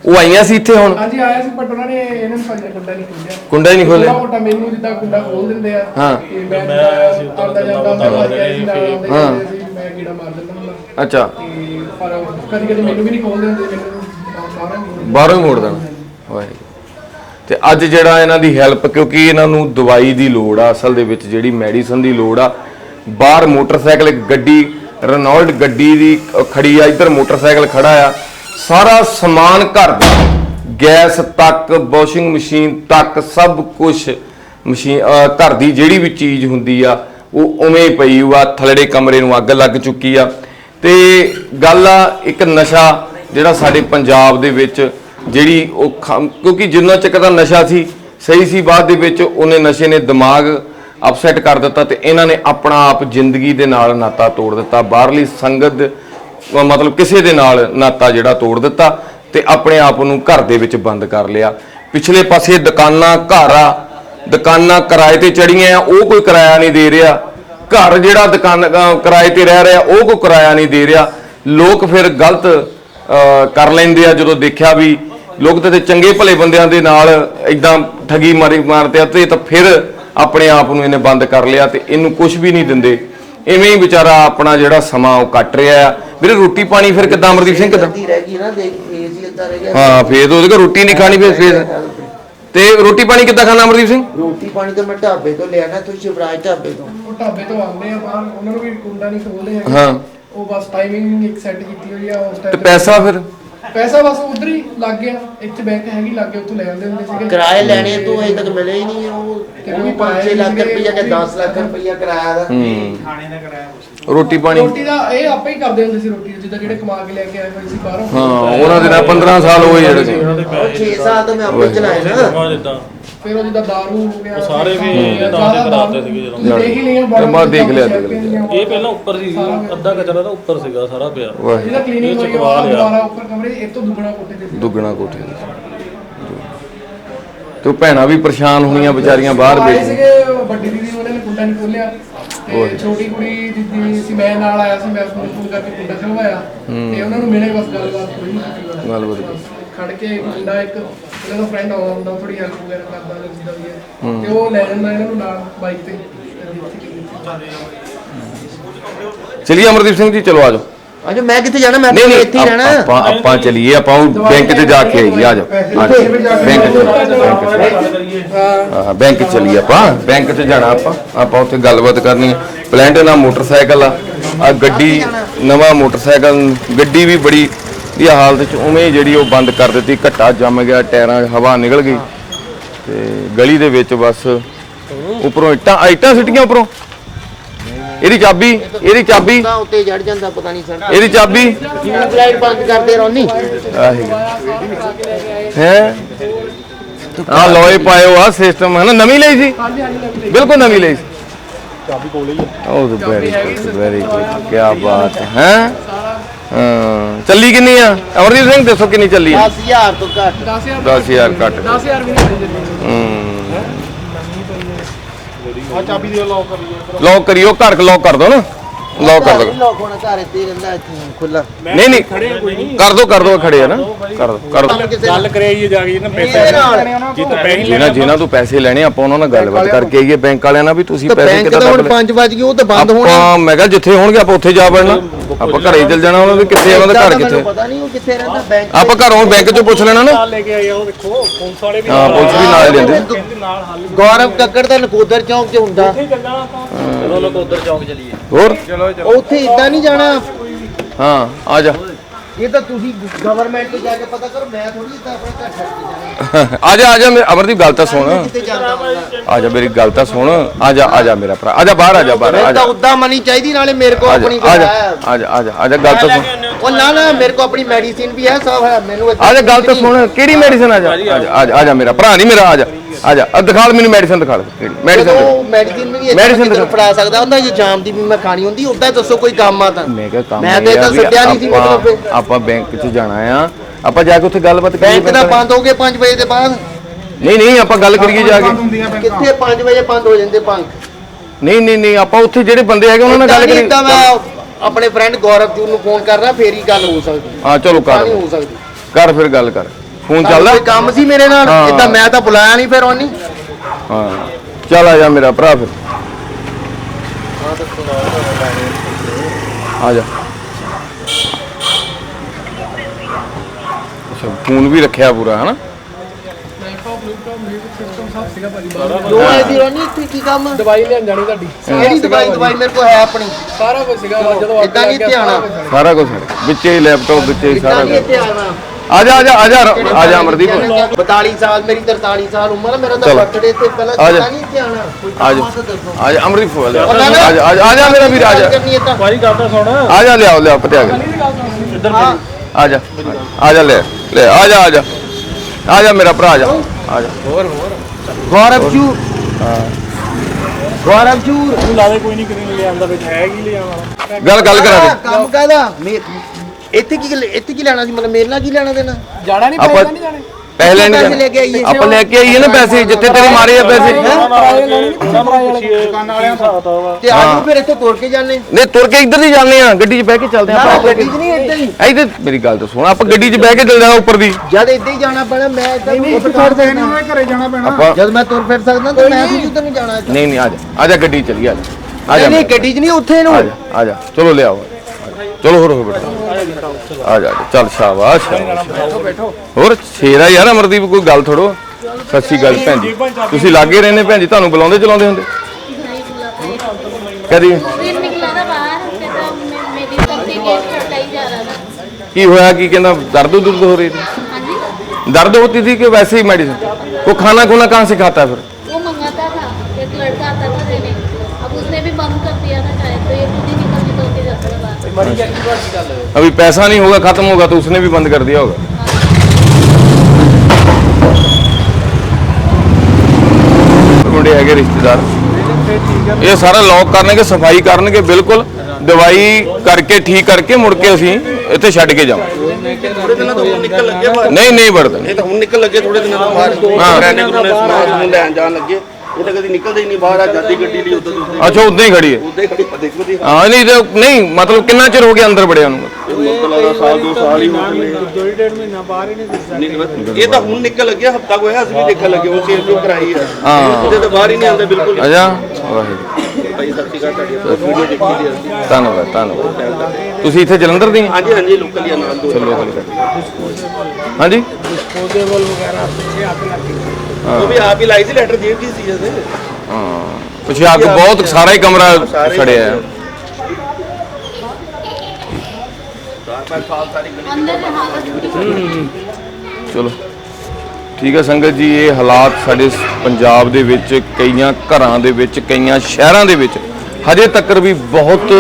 ਉਹ ਆਈਆਂ ਸੀ ਇੱਥੇ ਹੁਣ? ਹਾਂਜੀ ਆਇਆ ਸੀ ਬਟ ਉਹਨਾਂ ਨੇ ਇਹਨਾਂ ਨੂੰ ਪੰਜ ਕੁੰਡਾ ਨਹੀਂ ਖੋਲਿਆ। ਕੁੰਡਾ ਹੀ ਨਹੀਂ ਖੋਲਿਆ? ਮੋਟਾ ਮੈਨੂੰ ਜਿੱਦਾਂ ਕੁੰਡਾ ਖੋਲ ਦਿੰਦੇ ਆ। ਹਾਂ। ਤੇ ਮੈਂ ਆਇਆ ਸੀ ਉੱਤਰ ਜਾਂਦਾ ਮੈਂ ਵਾਜਿਆ ਸੀ ਨਾਲ ਆਉਂਦੇ ਹਾਂ। ਜਾਂਦੇ ਸੀ, ਮੈਂ ਕੀੜਾ ਮਾਰ ਦਿੰਦਾ ਹੁੰਦਾ। ਅੱਛਾ। ਤੇ ਪਰ ਕਦੀ ਕਦੀ ਮੈਨੂੰ ਵੀ ਨਹੀਂ ਖੋਲਦੇ ਹੁੰਦੇ ਮੈਨੂੰ ਸਾਰਾ ਨਹੀਂ ਬਾਹਰੋਂ ਹੀ ਮੋੜ ਦੇਣਾ। ਵਾਹਿਗੁਰੂ। ਤੇ ਅੱਜ ਜਿਹੜਾ ਇਹਨਾਂ ਦੀ ਹੈਲਪ ਕਿਉਂਕਿ ਇਹਨਾਂ ਨੂੰ ਦਵਾਈ ਦੀ ਲੋੜ ਆ ਅਸਲ ਦੇ ਵਿੱਚ ਜਿਹੜੀ ਮੈਡੀਸਨ ਦੀ ਲੋੜ ਆ ਬਾਹਰ ਮੋਟਰਸਾਈਕਲ ਇੱਕ ਗੱਡੀ ਰੈਨੋਲਡ ਗੱਡੀ ਦੀ ਅ, ਖੜੀ ਆ ਇੱਧਰ ਮੋਟਰਸਾਈਕਲ ਖੜਾ ਆ ਸਾਰਾ ਸਮਾਨ ਘਰ ਦਾ। ਗੈਸ ਤੱਕ ਵਾਸ਼ਿੰਗ ਮਸ਼ੀਨ ਤੱਕ ਸਭ ਕੁਝ ਮਸ਼ੀਨ ਅ, ਘਰ ਦੀ ਜਿਹੜੀ ਵੀ ਚੀਜ਼ ਹੁੰਦੀ ਆ ਉਹ ਉਵੇਂ ਹੀ ਪਈ ਹੋਆ ਥਲੜੇ ਕਮਰੇ ਨੂੰ ਅੱਗ ਲੱਗ ਚੁੱਕੀ ਆ। ਤੇ ਗੱਲ ਆ ਇੱਕ ਨਸ਼ਾ ਜਿਹੜਾ ਸਾਡੇ ਪੰਜਾਬ ਦੇ ਵਿੱਚ ਜਿਹੜੀ ਉਹ ਖਮ- ਕਿਉਂਕਿ ਜਿੰਨਾ ਚੱਕ ਦਾ ਨਸ਼ਾ ਸੀ ਸਹੀ ਸੀ ਬਾਅਦ ਦੇ ਵਿੱਚ ਉਹਨੇ ਨਸ਼ੇ ਨੇ ਦਿਮਾਗ ਅਪਸੈਟ ਕਰ ਦਿੱਤਾ ਤੇ ਇਹਨਾਂ ਨੇ ਆਪਣਾ ਆਪ ਜ਼ਿੰਦਗੀ ਦੇ ਨਾਲ ਨਾਤਾ ਤੋੜ ਦਿੱਤਾ। ਬਾਹਰਲੀ ਸੰਗਤ ਮਤਲਬ ਕਿਸੇ ਦੇ ਨਾਲ ਨਾਤਾ ਜਿਹੜਾ ਤੋੜ ਦਿੱਤਾ ਤੇ ਆਪਣੇ ਆਪ ਨੂੰ ਘਰ ਦੇ ਵਿੱਚ ਬੰਦ ਕਰ ਲਿਆ। ਪਿਛਲੇ ਪਾਸੇ ਦੁਕਾਨਾਂ, ਘਰ ਆ, ਦੁਕਾਨਾਂ ਕਿਰਾਏ ਤੇ ਚੜੀਆਂ ਆ, ਉਹ ਕੋਈ ਕਿਰਾਇਆ ਨਹੀਂ ਦੇ ਰਿਹਾ। ਘਰ ਜਿਹੜਾ ਦੁਕਾਨ ਕਿਰਾਏ ਤੇ ਰਹਿ ਰਿਹਾ, ਉਹ ਕੋਈ ਕਿਰਾਇਆ ਨਹੀਂ ਦੇ ਰਿਹਾ। ਲੋਕ ਫਿਰ ਗਲਤ ਕਰ ਲੈਂਦੇ ਆ ਜਦੋਂ ਦੇਖਿਆ ਵੀ ਲੋਕ ਤਾਂ ਤੇ ਚੰਗੇ ਭਲੇ ਬੰਦਿਆਂ ਦੇ ਨਾਲ ਇਦਾਂ ਠਗੀ ਮਾਰੀ ਮਾਰਦੇ ਆ ਤੇ ਤਾਂ ਫਿਰ ਆਪਣੇ ਆਪ ਨੂੰ ਇਹਨੇ ਬੰਦ ਕਰ ਲਿਆ ਤੇ ਇਹਨੂੰ ਕੁਝ ਵੀ ਨਹੀਂ ਦਿੰਦੇ। ਐਵੇਂ ਹੀ ਵਿਚਾਰਾ ਆਪਣਾ ਜਿਹੜਾ ਸਮਾਂ ਉਹ ਕੱਟ ਰਿਹਾ ਆ। ਵੀਰੇ ਰੋਟੀ ਪਾਣੀ ਫਿਰ ਕਿਦਾਂ? ਅਮਰਦੀਪ ਸਿੰਘ ਕਿਦਾਂ? ਗਲਤੀ ਰਹਿ ਗਈ ਨਾ ਦੇਖ ਫੇਸ ਹੀ ਏਦਾਂ ਰਹਿ ਗਿਆ। ਹਾਂ ਫੇਰ ਉਹਦੇ ਕੋਲ ਰੋਟੀ ਨਹੀਂ ਖਾਣੀ ਫਿਰ ਫੇਰ। ਤੇ ਰੋਟੀ ਪਾਣੀ ਕਿੱਦਾਂ ਖਾਣਾ ਅਮਰਦੀਪ ਸਿੰਘ? ਰੋਟੀ ਪਾਣੀ ਤਾਂ ਮੈਂ ਢਾਬੇ ਤੋਂ ਲਿਆ ਨਾ ਤੂੰ ਸ਼ਿਵਰਾਜ ਢਾਬੇ ਤੋਂ। ਉਹ ਢਾਬੇ ਤੋਂ ਆਉਂਦੇ ਆ ਬਾਹਰ ਉਹਨਾਂ ਨੂੰ ਵੀ ਕੁੰਡਾ ਨਹੀਂ ਖੋਲਦੇ ਹੈਗੇ। ਹਾਂ। ਉਹ ਬਸ ਟਾਈਮਿੰਗ ਇੱਕ ਸੈੱਟ ਕੀਤੀ ਹੋਈ ਆ ਉਸ ਤੇ ਟਾਈਮ ਪੈਸਾ ਫਿਰ? ਪੈਸਾ ਬਸ ਉਧਰ ਹੀ ਲੱਗ ਗਿਆ ਇੱਥੇ ਬੈਂਕ ਹੈਗੀ ਲੱਗ ਗਿਆ ਉੱਥੋਂ ਲੈ ਜਾਂਦੇ ਹੁੰਦੇ ਸੀਗੇ। ਕਿਰਾਏ ਲੈਣੇ ਤੋਂ ਅਜੇ ਤੱਕ ਮਿਲੇ ਹੀ ਨਹੀਂ ਉਹ ਉਹ ਵੀ 5 ਲੱਖ ਰੁਪਈਆ ਕਿ ਉਹ ਵੀ 10 ਲੱਖ ਰੁਪਈਆ ਕਿਰਾਇਆ ਦਾ। ਹੂੰ। ਰੋਟੀ ਪਾਣੀ। ਰੋਟੀ ਦਾ ਇਹ ਆਪੇ ਹੀ ਕਰਦੇ ਹੁੰਦੇ ਸੀ ਰੋਟੀ ਜਿੱਦਾਂ ਜਿਹੜੇ ਕਮਾ ਕੇ ਲੈ ਕੇ ਆਏ ਹੋਏ ਸੀ ਬਾਹਰੋਂ। ਹਾਂ ਉਹਨਾਂ ਦੇ ਨਾਲ 15 ਸਾਲ ਹੋਏ ਜਿਹੜੇ ਸੀ। ਉਹਨਾਂ ਦੇ ਉਹ ਪੈਸੇ 6 ਸਾਲ ਤਾਂ ਮੈਂ ਆਪੇ ਚਲਾਏ ਨਾ। ਜਮਾ ਫਿਰ ਉਹ ਜਿੱਦਾਂ ਦਾਰੂ ਹੋ ਗਿਆ ਉਹ ਸਾਰੇ ਵੀ ਜ਼ਿਆਦਾ ਦਾਰੂ ਦੇ ਦਾਰੂ- ਕਰਾਤੇ ਸੀਗੇ ਜਦੋਂ। ਦੇਖ ਹੀ ਲਈਆਂ ਤੇ ਮੈਂ ਦੇਖ ਲਿਆ, ਦੇਖ ਲਿਆ। ਇਹ ਪਹਿਲਾਂ ਉੱਪਰ ਸੀ ਅੱਧਾ ਕਚਰਾ ਤਾਂ ਉੱਪਰ ਸੀਗਾ ਸਾਰਾ ਪਿਆ। ਵਾਹ। ਜਿਹਦਾ ਇਹ ਹੋਈ ਉਹ। ਦੁਬਾਰਾ ਉੱਪਰ ਕਮਰੇ ਇਹ ਤੋਂ ਦੁੱਗਣਾ ਕੋਠੇ ਤੇ। ਸੀ ਦੁੱਗਣਾ ਕੋਠੇ ਤੇ। ਤੇ ਉਹ ਭੈਣਾਂ ਵੀ ਪਰੇਸ਼ਾਨ ਹੋਈਆਂ ਵਿਚਾਰੀਆਂ ਬਾਹਰ ਆਏ ਬੈਠੀਆਂ। ਸੀਗੇ ਵੱਡੀ ਦੀਦੀ ਉਹਨਾਂ ਨੇ ਕੁੰਡਾ ਨਹੀਂ ਖੋਲਿਆ ਤੇ ਛੋਟੀ ਕੁੜੀ ਜਿੱਦੀ ਸੀ ਮੈਂ ਨਾਲ ਆਇਆ ਸੀ ਮੈਂ ਫੋਨ ਫੋਨ ਕਰਕੇ ਕੁੰਡਾ ਖਲਵਾਇਆ। ਤੇ ਉਹਨਾਂ ਨੂੰ ਮਿਲੇ ਬਸ ਗੱਲਬਾਤ ਹੋਈ। ਗੱਲਬਾਤ ਹੋਈ। ਖੜ ਕੇ ਮੁੰਡਾ ਇੱਕ ਇਹਨਾਂ ਦਾ ਫਰੈਂਡ ਆਉਂਦਾ ਹੁੰਦਾ ਥੋੜੀ ਹੈਲਪ ਵਗੈਰਾ ਕਰਦਾ ਜਿੱਦਾਂ ਵੀ ਹੈ। ਤੇ ਉਹ ਲੈ ਜਾਂਦਾ ਇਹਨਾਂ ਨੂੰ ਨਾਲ ਬਾਈਕ ਤੇ। ਚਲਿਏ ਅਮਰਦੀਪ ਸਿੰਘ ਜੀ ਚਲੋ ਆਜੋ ਅਜੇ ਮੈਂ ਕਿੱਥੇ ਜਾਣਾ? ਮੈਂ ਨਹੀਂ ਤਾਂ ਨਹੀਂ ਇੱਥੇ ਹੀ ਰਹਿਣਾ। ਆਪਾਂ ਆਪਾਂ ਚਲੀਏ ਆਪਾਂ ਉਹ ਬੈਂਕ 'ਚ ਜਾ ਕੇ ਆਈਏ ਆਜੋ। ਬੈਂਕ 'ਚ ਹਾਂ। ਬੈਂਕ 'ਚ ਚਲੀਏ ਆਪਾਂ। ਬੈਂਕ 'ਚ ਜਾਣਾ ਆਪਾਂ। ਆਪਾਂ ਉੱਥੇ ਗੱਲਬਾਤ ਕਰਨੀ ਹੈ। ਪਲੈਂਟ ਨਾਲ ਮੋਟਰਸਾਈਕਲ ਆ। ਆ ਗੱਡੀ ਨਵਾਂ ਮੋਟਰਸਾਈਕਲ ਗੱਡੀ ਵੀ ਬੜੀ ਦੀ ਹਾਲਤ 'ਚ ਉਵੇਂ ਹੀ ਜਿਹੜੀ ਉਹ ਬੰਦ ਕਰ ਦਿੱਤੀ। ਘੱਟਾ ਜੰਮ ਗਿਆ ਟਾਇਰਾਂ 'ਚ ਹਵਾ ਨਿਕਲ ਗਈ। ਤੇ ਗਲੀ ਦੇ ਵਿੱਚ ਬਸ ਉੱਪਰੋਂ ਇੱਟਾਂ ਇੱਟਾਂ ਸਿੱਟੀਆਂ ਉੱਪਰੋਂ? ਇਹਦੀ ਚਾਬੀ ਇਹਦੀ ਚਾਬੀ। ਤਾਂ ਉੱਤੇ ਜੜ ਜਾਂਦਾ ਪਤਾ ਨਹੀਂ ਸਰ। ਇਹਦੀ ਚਾਬੀ। ਟਿਊਬ ਲਾਈਟ ਬੰਦ ਕਰਦੇ ਰੋਨੀ। ਹੈ? ਆ ਲੋਏ ਪਾਇਓ ਆ ਸਿਸਟਮ ਹੈ ਨਾ ਨਵੀਂ ਲਈ ਸੀ? ਬਿਲਕੁਲ ਨਵੀਂ ਲਈ ਸੀ। ਚਾਬੀ ਕੋਲੇ ਹੀ ਆ। ਉਹ ਵੈਰੀ ਗੁੱਡ ਵੈਰੀ ਗੁੱਡ ਕੀ ਬਾਤ ਹੈ ਹੈਂ? ਹਾਂ ਚੱਲੀ ਕਿੰਨੀ ਆ? ਅਮਰਜੀਤ ਸਿੰਘ ਦੱਸੋ ਕਿੰਨੀ ਚੱਲੀ ਆ? 10000 ਤੋਂ ਘੱਟ। 10000 10000 ਘੱਟ। 10000 ਵੀ ਨਹੀਂ ਹੂੰ। ਆ ਚਾਬੀ ਦੇ ਲੌਕ ਕਰੀਏ ਲੌਕ ਕਰਿਓ ਘਰ ਲੌਕ ਕਰ ਦੋ ਨਾ। ਲੌਕ ਕਰ ਦੋ। ਲੋਕ ਹੋਣਾ ਘਰ ਇੱਥੇ ਹੀ ਰਹਿੰਦਾ ਇੱਥੇ ਖੁੱਲਾ ਨਹੀਂ ਨਹੀਂ। ਕਰ ਦੋ ਕਰ ਦੋ ਖੜੇ ਆ ਨਾ। ਕਰ ਦੋ ਕਰ ਦੋ ਗੱਲ ਕਰਿਆਈਏ ਜਾ ਕੇ ਇਹਨਾਂ ਨਾਲ। ਜਿੱਤ ਪੈਸੇ ਜਿਹਨਾਂ ਜਿਹਨਾਂ ਤੋਂ ਪੈਸੇ ਲੈਣੇ ਆਪਾਂ ਉਹਨਾਂ ਨਾਲ ਗੱਲਬਾਤ ਕਰਕੇ ਆਈਏ ਬੈਂਕ ਵਾਲਿਆਂ ਨਾਲ ਵੀ ਤੁਸੀਂ ਪੈਸੇ ਬੈਂਕ ਕਿੱਦਾਂ ਤਾਂ ਹੁਣ ਤੱਕ ਲੈ- 5 ਵਜ ਗਏ ਉਹ ਤਾਂ ਬੰਦ ਹੋਣਾ ਆਪਾਂ ਮੈਂ ਕਿਹਾ ਜਿੱਥੇ ਹੋਣਗੇ ਆਪਾਂ ਉੱਥੇ ਜਾ ਵੜਨਾ। ਆਪਾਂ ਘਰੇ ਚਲ ਜਾਣਾ ਉਹਨਾਂ ਦੇ ਕਿੱਥੇ ਉਹਨਾਂ ਦਾ ਘਰ ਕਿੱਥੇ ਪਤਾ ਨਹੀਂ ਉਹ ਕਿੱਥੇ ਰਹਿੰਦਾ ਬੈਂਕ ਆਪਾਂ ਘਰੋਂ ਬੈਂਕ ਚੋਂ ਪੁੱਛ ਲੈਣਾ ਨਾ। ਲੈ ਕੇ ਆਏ ਆ, ਉਹ ਦੇਖੋ ਪੁਲਿਸ ਵਾਲੇ ਵੀ ਹਾਂ ਪੁਲਿਸ ਵੀ ਨਾਲ ਲੈਂਦੇ। ਨਾਲ ਹੱਲ ਗੌਰਵ ਕੱਕੜ ਤਾਂ ਨਕੋਦਰ ਚੌਂਕ 'ਚ ਹੁੰਦਾ। ਉੱਥੇ ਚੱਲਣਾ ਆਪਾਂ। ਚਲੋ ਲੋਕ ਉਧਰ ਚੌਂਕ ਚਲੀਏ। ਹੋਰ? ਉਹ ਉੱਥੇ ਇਦਾਂ ਨਹੀਂ ਜਾਣਾ। ਹਾਂ ਆ ਜਾ। ਇਹ ਤਾਂ ਤੁਸੀਂ ਗਵਰਨਮੈਂਟ ਤੋਂ ਜਾ ਕੇ ਪਤਾ ਕਰੋ ਮੈਂ ਥੋੜੀ ਇਦਾਂ ਆਪਣਾ ਘਰ ਛੱਡ ਕੇ ਜਾਣਾ ਆ ਜਾ ਆ ਜਾ ਮੇਰੇ- ਅਮਰਦੀਪ ਗੱਲ ਤਾਂ ਸੁਣ ਕਿਤੇ ਜਾਂਦਾ ਹੁੰਦਾ ਆ ਜਾ ਮੇਰੀ ਗੱਲ ਤਾਂ ਸੁਣ ਆ ਜਾ ਆ ਜਾ ਮੇਰਾ ਭਰਾ ਆ ਜਾ ਬਾਹਰ ਆ ਜਾ ਬਾਹਰ ਆ ਮੈਂ ਤਾਂ ਜਾ ਉਦਾਂ ਮਨੀ ਚਾਹੀਦੀ ਨਾਲੇ ਮੇਰੇ ਕੋਲ ਆ ਜਾ ਆਪਣੀ ਆ ਜਾ ਆ ਜਾ ਆ ਜਾ ਆ ਜਾ ਗੱਲ ਤਾਂ ਸੁਣ ਉਹ ਨਾ ਨਾ ਮੇਰੇ ਕੋਲ ਆਪਣੀ ਮੈਡੀਸਿਨ ਵੀ ਹੈ ਸਭ ਹੈ ਮੈਨੂੰ ਆ ਜਾ ਗੱਲ ਤਾਂ ਸੁਣ ਕਿਹੜੀ ਮੈਡੀਸਨ ਆ ਜਾ ਆ ਜਾ ਆ ਜਾ, ਆ ਜਾ ਮੇਰਾ ਭਰਾ ਨਹੀਂ ਮੇਰਾ ਆ ਜਾ ਆ ਜਾ। ਆ ਦਿਖਾ ਮੈਨੂੰ ਮੈਡੀਸਨ ਦਿਖਾ ਕਿਹੜੀ? ਮੈਡੀਸਨ ਉਹ ਮੈਡੀਸਿਨ ਵੀ Medicine ਮੈਡੀਸਿਨ ਦਿਖਾ। ਫੜਾ ਸਕਦਾ ਹੁੰਦਾ ਜੇ ਜਾਮ ਦੀ ਵੀ ਮੈਂ ਖਾਣੀ ਹੁੰਦੀ ਉਦਾਂ ਦੱਸੋ ਕੋਈ ਕੰਮ ਆ ਤਾਂ। ਮੈਂ ਕਿਹਾ ਕੰਮ ਮੈਂ ਤੇ ਤਾਂ ਸੱਦਿਆ ਨਹੀਂ ਸੀ ਮਤਲਬ ਫਿਰ। ਆਪਾਂ ਬੈਂਕ 'ਚ ਜਾਣਾ ਆ। ਆਪਾਂ ਜਾ ਕੇ ਉੱਥੇ ਗੱਲਬਾਤ ਕਰੀਏ ਬੈਂਕ ਦਾ ਬੰਦ। ਹੋ ਗਏ 5 ਵਜੇ ਦੇ ਬਾਅਦ। ਨਹੀਂ ਨਹੀਂ ਆਪਾਂ ਗੱਲ ਕਰੀਏ ਜਾ ਕੇ। ਕਿੱਥੇ 5 ਵਜੇ ਬੰਦ ਹੋ ਜਾਂਦੇ ਬੰਕ ਨਹੀਂ ਨਹੀਂ ਨਹੀਂ ਆਪਾਂ ਉੱਥੇ ਜਿਹੜੇ ਬੰਦੇ ਹੈਗੇ ਉਹਨਾਂ ਨਾਲ ਗੱਲ ਕਰੀ ਤਾਂ ਮੈਂ ਆਪਣੇ ਫਰੈਂਡ ਗੌਰਵ ਜੀ ਨੂੰ ਫੋਨ ਕਰਨਾ ਫੇਰ ਹੀ ਗੱਲ ਹੋ ਸਕਦੀ। ਹਾਂ ਚਲੋ ਕਰ। ਹੋ ਸਕਦੀ। ਕਰ ਫਿਰ ਗੱਲ ਕਰ। ਫੋਨ ਚੱਲਦਾ? ਕੋਈ ਕੰਮ ਸੀ ਮੇਰੇ ਨਾਲ? ਹਾਂ। ਇਦਾਂ ਮੈਂ ਤਾਂ ਬੁਲਾਇਆ ਨਹੀਂ ਫਿਰ ਉਹਨੀ। ਹਾਂ। ਚੱਲ ਆ ਜਾ ਮੇਰਾ ਭਰਾ ਫਿਰ। ਆ ਜਾ। ਅੱਛਾ ਫੋਨ ਵੀ ਰੱਖਿਆ ਪੂਰਾ ਹਨਾ? ਲੈਪਟਾਪ ਲੈਪਟਾਪ ਮਿਊਜ਼ਿਕ ਸਿਸਟਮ ਸਭ ਸੀਗਾ ਭਾਜੀ ਬਾਹਰ ਜੋ ਹੈ ਦੀ ਉਹਨੀ ਇੱਥੇ ਕੀ ਕੰਮ? ਦਵਾਈ ਲੈਣ ਜਾਣੀ ਤੁਹਾਡੀ। ਕਿਹੜੀ ਦਵਾਈ? ਦਵਾਈ ਮੇਰੇ ਕੋਲ ਹੈ ਆਪਣੀ। ਸਾਰਾ ਕੁਝ ਸੀਗਾ ਜਦੋਂ ਏਦਾਂ ਨਹੀਂ ਇੱਥੇ ਆਉਣਾ। ਸਾਰਾ ਕੁਝ ਵਿੱਚੇ ਹੀ ਲੈਪਟਾਪ ਵਿੱਚੇ ਹੀ ਸਾਰਾ ਕਿੱਦਾਂ ਨਹੀਂ ਕੁਝ ਇੱਥੇ ਆਣਾ ਆ ਜਾ ਆ ਜਾ ਆ ਜਾ ਆ ਜਾ ਅਮਰਦੀਪ 42 ਸਾਲ ਮੇਰੀ 43 ਸਾਲ ਉਮਰ ਆ ਮੇਰਾ ਤਾਂ ਚਲੋ। ਬਰਥਡੇ ਤੇ ਪਹਿਲਾਂ ਆ ਜਾ। ਨਹੀਂ ਆਣਾ ਕੋਈ ਆ ਜਾ ਆ ਜਾ ਅਮਰਦੀਪ ਆ ਜਾ। ਆ ਜਾ ਆ ਜਾ- ਆ ਜਾ ਮੇਰਾ ਵੀਰ ਆ ਜਾ ਕਰਨੀ ਹੈ ਤਾਂ। ਭਾਈ ਗੱਲ ਤਾਂ ਸੁਣ। ਆ ਜਾ ਲਿਆਓ ਲਿਆਓ ਪਟਿਆ ਕੇ ਇੱਧਰ ਹਾਂ। ਆ ਜਾ ਆ ਜਾ ਲੈ ਲੈ ਆ ਜਾ ਆ ਜਾ ਆ ਜਾ ਮੇਰਾ ਭਰਾ ਆ ਜਾ ਆ ਜਾ ਹੋਰ ਹੋਰ। ਗੌਰਵ ਚੂਰ ਗੌਰਵ ਚੂਰ ਉਹਨੂੰ ਲਾ ਦੇ ਕੋਈ ਨਹੀਂ ਕਿਤੇ ਲੈ ਆਉਂਦਾ ਵਿੱਚ ਹੈ ਕੀ ਲੈ ਆਉਣਾ ਗੱਲ ਗੱਲ ਕਰਾ ਦੇ। ਕੰਮ ਕਾਦਾ ਇੱਥੇ ਕੀ ਇੱਥੇ ਕੀ ਲੈਣਾ ਸੀ? ਮਤਲਬ ਮੇਰੇ ਨਾਲ ਕੀ ਲੈਣਾ ਦੇਣਾ? ਜਾਣਾ ਨਹੀਂ ਆਪਾਂ ਪੈਣਾ ਨਹੀਂ ਜਾਣੇ। ਪਹਿਲੇ ਨਹੀਂ ਪੈਸੇ ਲੈ ਕੇ ਆਈਏ। ਆਪਾਂ ਲੈ ਕੇ ਆਈਏ ਨਾ ਪੈਸੇ ਜਿੱਥੇ ਤੇਰੇ ਮਾਰੇ ਆ ਪੈਸੇ। ਕਿਰਾਏ ਲੈਣੇ ਨਹੀਂ ਪੁੱਛਿਆ ਦੁਕਾਨ ਵਾਲਿਆਂ ਦਾ ਤੇ ਆਜੋ ਫਿਰ ਇੱਥੇ ਤੋੜ ਕੇ ਜਾਣੇ ਨਹੀਂ ਤੁਰ ਕੇ ਇੱਧਰ ਹੀ ਜਾਂਦੇ ਆ ਗੱਡੀ 'ਚ ਬਹਿ ਕੇ ਚੱਲਦੇ ਆ ਨਾ ਆਪਾਂ। ਗੱਡੀ 'ਚ ਨਹੀਂ ਇੱਦਾਂ ਹੀ। ਇੱਧਰ ਮੇਰੀ ਗੱਲ ਤਾਂ ਸੁਣ ਆਪਾਂ ਗੱਡੀ 'ਚ ਬਹਿ ਕੇ ਚੱਲ ਜਾਣਾ ਉੱਪਰ ਦੀ। ਜਦ ਇੱਦਾਂ ਹੀ ਜਾਣਾ ਪੈਣਾ ਮੈਂ ਇੱਦਾਂ ਨਹੀਂ ਛੱਡ ਦੇ ਨਹੀਂ ਘਰੇ ਜਾਣਾ ਪੈਣਾ। ਆਪਾਂ ਜਦ ਮੈਂ ਤੁਰ ਫਿਰ ਸਕਦਾ ਤਾਂ ਮੈਂ ਵੀ ਉਧਰ ਨੂੰ ਜਾਣਾ। ਨਹੀਂ ਨਹੀਂ ਆ ਜਾ ਆ ਜਾ ਗੱਡੀ 'ਚ ਚੱਲੀਏ ਆ ਜਾ। ਆ ਜਾ। ਨਹੀਂ ਨਹੀਂ ਗੱਡੀ 'ਚ ਨਹੀਂ ਉੱਥੇ ਨੂੰ। ਆ ਜਾ ਆ ਜਾ। ਚਲੋ ਲਿਆਓ। ਚਲੋ ਹੋਰ ਹੋ ਬੇਟਾ ਆ ਜਾ ਆ ਜਾ, ਚੱਲ ਸ਼ਾਬਾਸ਼ ਸ਼ਾਬਾਸ਼ ਬੈਠੋ ਹੋਰ ਸ਼ੇਰਾ ਯਾਰ ਅਮਰਦੀਪ ਕੋਈ ਗੱਲ ਥੋੜੋ ਸਤਿ ਸ਼੍ਰੀ ਅਕਾਲ ਭੈਣ ਜੀ ਤੁਸੀਂ ਲਾਗੇ ਰਹਿੰਦੇ ਭੈਣ ਜੀ ਤੁਹਾਨੂੰ ਬੁਲਾਉਂਦੇ ਚਲਾਉਂਦੇ ਹੁੰਦੇ नहीं बुलाता ਕਦੀ फिर निकला था बाहर कहता मैं मेरी तब से गेट खटका ही जा रहा था ਕੀ ਹੋਇਆ ਕੀ ਕਹਿੰਦਾ ਦਰਦ ਦੁਰਦ ਹੋ ਰਹੀ थी हाँ जी दर्द होती थी कि वैसे ही मेडिसिन वो खाना खुना कहाँ से खाता है फिर अभी पैसा नहीं होगा खत्म होगा तो उसने भी बंद कर दिया होगा ਮੁੰਡੇ ਹੈਗੇ ਰਿਸ਼ਤੇਦਾਰ ਇਹ ਸਾਰਾ ਲੌਕ ਕਰਨਗੇ ਸਫਾਈ ਕਰਨਗੇ ਬਿਲਕੁਲ ਦਵਾਈ ਕਰਕੇ ਠੀਕ ਕਰਕੇ ਮੁੜ ਕੇ ਅਸੀਂ ਇੱਥੇ ਛੱਡ ਕੇ ਜਾਵਾਂਗੇ ਥੋੜੇ ਦਿਨਾਂ ਤੋਂ ਹੁਣ ਨਿਕਲ ਲੱਗੇ ਬਾਹਰ ਨਹੀਂ ਨਹੀਂ ਵੜਦਾ ਇਹ ਤਾਂ ਹੁਣ ਨਿਕਲ ਲੱਗੇ ਥੋੜੇ ਦਿਨਾਂ ਤੋਂ ਬਾਹਰ ਹਾਂ। ਕਰਿਆਨੇ ਕੋਲ ਸਮਾਨ ਨੂੰ ਲੈਣ ਜਾਣ ਲੱਗੇ ਇਹ ਤਾਂ ਕਦੀ ਨਿਕਲਦੇ ਹੀ ਨਹੀਂ ਬਾਹਰ ਆ ਜਾਂਦੀ ਗੱਡੀ ਲਈ ਉਦੋਂ ਤੋਂ ਅੱਛਾ ਉਦਾਂ ਹੀ ਖੜੀ ਹੈ। ਉਦੋਂ ਹੀ ਖੜੀ ਆ, ਦੇਖੋ ਦੀ ਹਾਂ ਨਹੀਂ ਤੇ ਨਹੀਂ ਮਤਲਬ ਕਿੰਨਾ ਚਿਰ ਹੋ ਗਿਆ ਅੰਦਰ ਬੜਿਆ ਨੂੰ? ਮਤਲਬ ਸਾਲ ਦੋ ਸਾਲ ਹੀ ਹੋ ਗਏ ਦੋ ਡੇਢ ਮਹੀਨਾ ਬਾਹਰ ਹੀ ਨਹੀਂ ਦਿਸਦਾ ਇਹ ਤਾਂ ਹੁਣ ਨਿਕਲ ਲੱਗਿਆ ਹਫਤਾ ਕੋ ਹੋਇਆ ਅਸੀਂ ਵੀ ਦੇਖਣ ਲੱਗੇ ਉਹ ਸੇਲ ਜੋ ਕਰਾਈ ਆ। ਹਾਂ। ਉਹਦੇ ਤਾਂ ਬਾਹਰ ਹੀ ਨਹੀਂ ਆਉਂਦੇ ਬਿਲਕੁਲ। ਅਜਾ ਵਾਹਿਗੁਰੂ। ਭਾਈ ਸਤਿ ਸ਼੍ਰੀ ਅਕਾਲ ਤੁਹਾਡੀ ਵੀਡੀਓ ਦੇਖੀ ਦੀ ਆ। ਧੰਨਵਾਦ ਧੰਨਵਾਦ। ਤੁਸੀਂ ਇੱਥੇ ਜਲੰਧਰ ਦੇ ਹੋ? ਹਾਂਜੀ ਹਾਂਜੀ ਲੋਕਲ ਹੀ ਆ ਨਾਲ ਦੋ ਚਲੋ ਗੱਲ ਕਰ ਹਾਂਜੀ? ਡਿਸਪੋਜ਼ੇਬਲ ਵਗੈਰਾ ਪਿੱਛੇ ਆਪ ਲੱਗੀ ਉਹ ਵੀ ਆਪ ਹੀ ਲਾਈ ਸੀ ਲੈਟਰ ਦੇ ਦਿੱਤੀ ਸੀ ਜਦ। ਹਾਂ ਪਿੱਛੇ ਆਪ ਬਹੁਤ ਸਾਰਾ ਹੀ ਕਮਰਾ ਛੜਿਆ ਹੈ ਚਲੋ। ਠੀਕ ਹੈ ਸੰਗਤ ਜੀ ਇਹ ਹਾਲਾਤ ਸਾਡੇ ਪੰਜਾਬ ਦੇ ਵਿੱਚ ਕਈਆਂ ਘਰਾਂ ਦੇ ਵਿੱਚ ਕਈਆਂ ਸ਼ਹਿਰਾਂ ਦੇ ਵਿੱਚ ਹਜੇ ਤੱਕ ਵੀ ਬਹੁਤ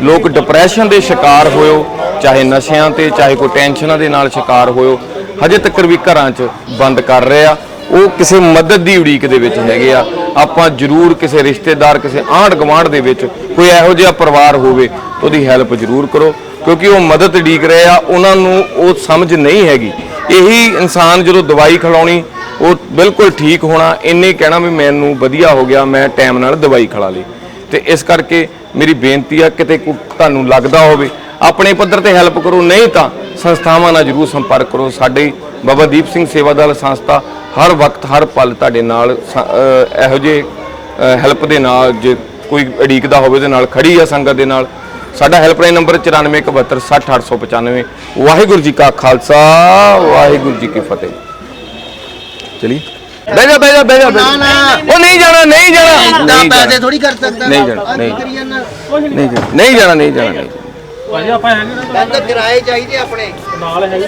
ਲੋਕ ਡਿਪਰੈਸ਼ਨ ਦੇ ਸ਼ਿਕਾਰ ਹੋਇਓ, ਚਾਹੇ ਨਸ਼ਿਆਂ ਤੇ, ਚਾਹੇ ਕੋਈ ਟੈਨਸ਼ਨਾਂ ਦੇ ਨਾਲ ਸ਼ਿਕਾਰ ਹੋਇਓ, ਹਜੇ ਤੱਕ ਵੀ ਘਰਾਂ 'ਚ ਬੰਦ ਕਰ ਰਹੇ ਆ। ਉਹ ਕਿਸੇ ਮਦਦ ਦੀ ਉਡੀਕ ਦੇ ਵਿੱਚ ਹੈਗੇ ਆ। ਆਪਾਂ ਜ਼ਰੂਰ ਕਿਸੇ ਰਿਸ਼ਤੇਦਾਰ, ਕਿਸੇ ਆਂਢ ਗੁਆਂਢ ਦੇ ਵਿੱਚ ਕੋਈ ਇਹੋ ਜਿਹਾ ਪਰਿਵਾਰ ਹੋਵੇ ਉਹਦੀ ਹੈਲਪ ਜ਼ਰੂਰ ਕਰੋ, ਕਿਉਂਕਿ ਉਹ ਮਦਦ ਉਡੀਕ ਰਹੇ ਆ। ਉਹਨਾਂ ਨੂੰ ਉਹ ਸਮਝ ਨਹੀਂ ਹੈਗੀ। ਇਹੀ ਇਨਸਾਨ ਜਦੋਂ ਦਵਾਈ ਖਿਲਾਉਣੀ, ਉਹ ਬਿਲਕੁਲ ਠੀਕ ਹੋਣਾ। ਇੰਨੇ ਕਹਿਣਾ ਵੀ ਮੈਨੂੰ ਵਧੀਆ ਹੋ ਗਿਆ, ਮੈਂ ਟਾਈਮ ਨਾਲ ਦਵਾਈ ਖਿਲਾ ਲਈ। ਤੇ ਇਸ ਕਰਕੇ ਮੇਰੀ ਬੇਨਤੀ ਆ, ਕਿਤੇ ਕੋਈ ਤੁਹਾਨੂੰ ਲੱਗਦਾ ਹੋਵੇ, ਆਪਣੇ ਪੱਧਰ ਤੇ ਹੈਲਪ ਕਰੋ, ਨਹੀਂ ਤਾਂ ਸੰਸਥਾਵਾਂ ਨਾਲ ਜਰੂਰ ਸੰਪਰਕ ਕਰੋ। ਸਾਡੇ ਬਾਬਾ ਦੀਪ ਸਿੰਘ ਸੇਵਾ ਦਲ ਸੰਸਥਾ ਹਰ ਵਕਤ, ਹਰ ਪਲ ਤੁਹਾਡੇ ਨਾਲ ਇਹੋ ਜਿਹੇ ਹੈਲਪ ਦੇ ਨਾਲ, ਜੇ ਕੋਈ ਅੜੀਕਦਾ ਹੋਵੇ ਉਹਦੇ ਨਾਲ ਖੜੀ ਆ ਸੰਗਤ ਦੇ ਨਾਲ। ਸਾਡਾ ਹੈਲਪਲਾਈਨ ਨੰਬਰ 9417600895 ਵਾਹਿਗੁਰੂ ਜੀ ਕਾ ਖਾਲਸਾ, ਵਾਹਿਗੁਰੂ ਜੀ ਕੀ ਫਤਿਹ। ਚਲੀ ਬਹਿ ਜਾ ਬਹਿ ਜਾ ਬਹਿ ਜਾ ਬਹਿ ਜਾ। ਨਾ, ਨਾ। ਉਹ ਨਹੀਂ ਜਾਣਾ ਨਹੀਂ ਜਾਣਾ ਨਹੀਂ ਪੈਸੇ ਜਾਣਾ ਥੋੜੀ ਕਰ ਸਕਦਾ ਨਹੀਂ ਜਾਣਾ, ਨਹੀਂ। ਕਰੀ ਜਾਂਦਾ ਨਹੀਂ ਜਾਣਾ ਨਹੀਂ ਜਾਣਾ ਨਹੀਂ ਜਾਣਾ ਨਹੀਂ ਜਾਣਾ। ਭਾਜੀ ਆਪਾਂ ਹੈਗੇ ਨਾ ਤਾਂ ਕਿਰਾਏ ਚਾਹੀਦੇ ਆਪਣੇ ਨਾਲ ਹੈਗੇ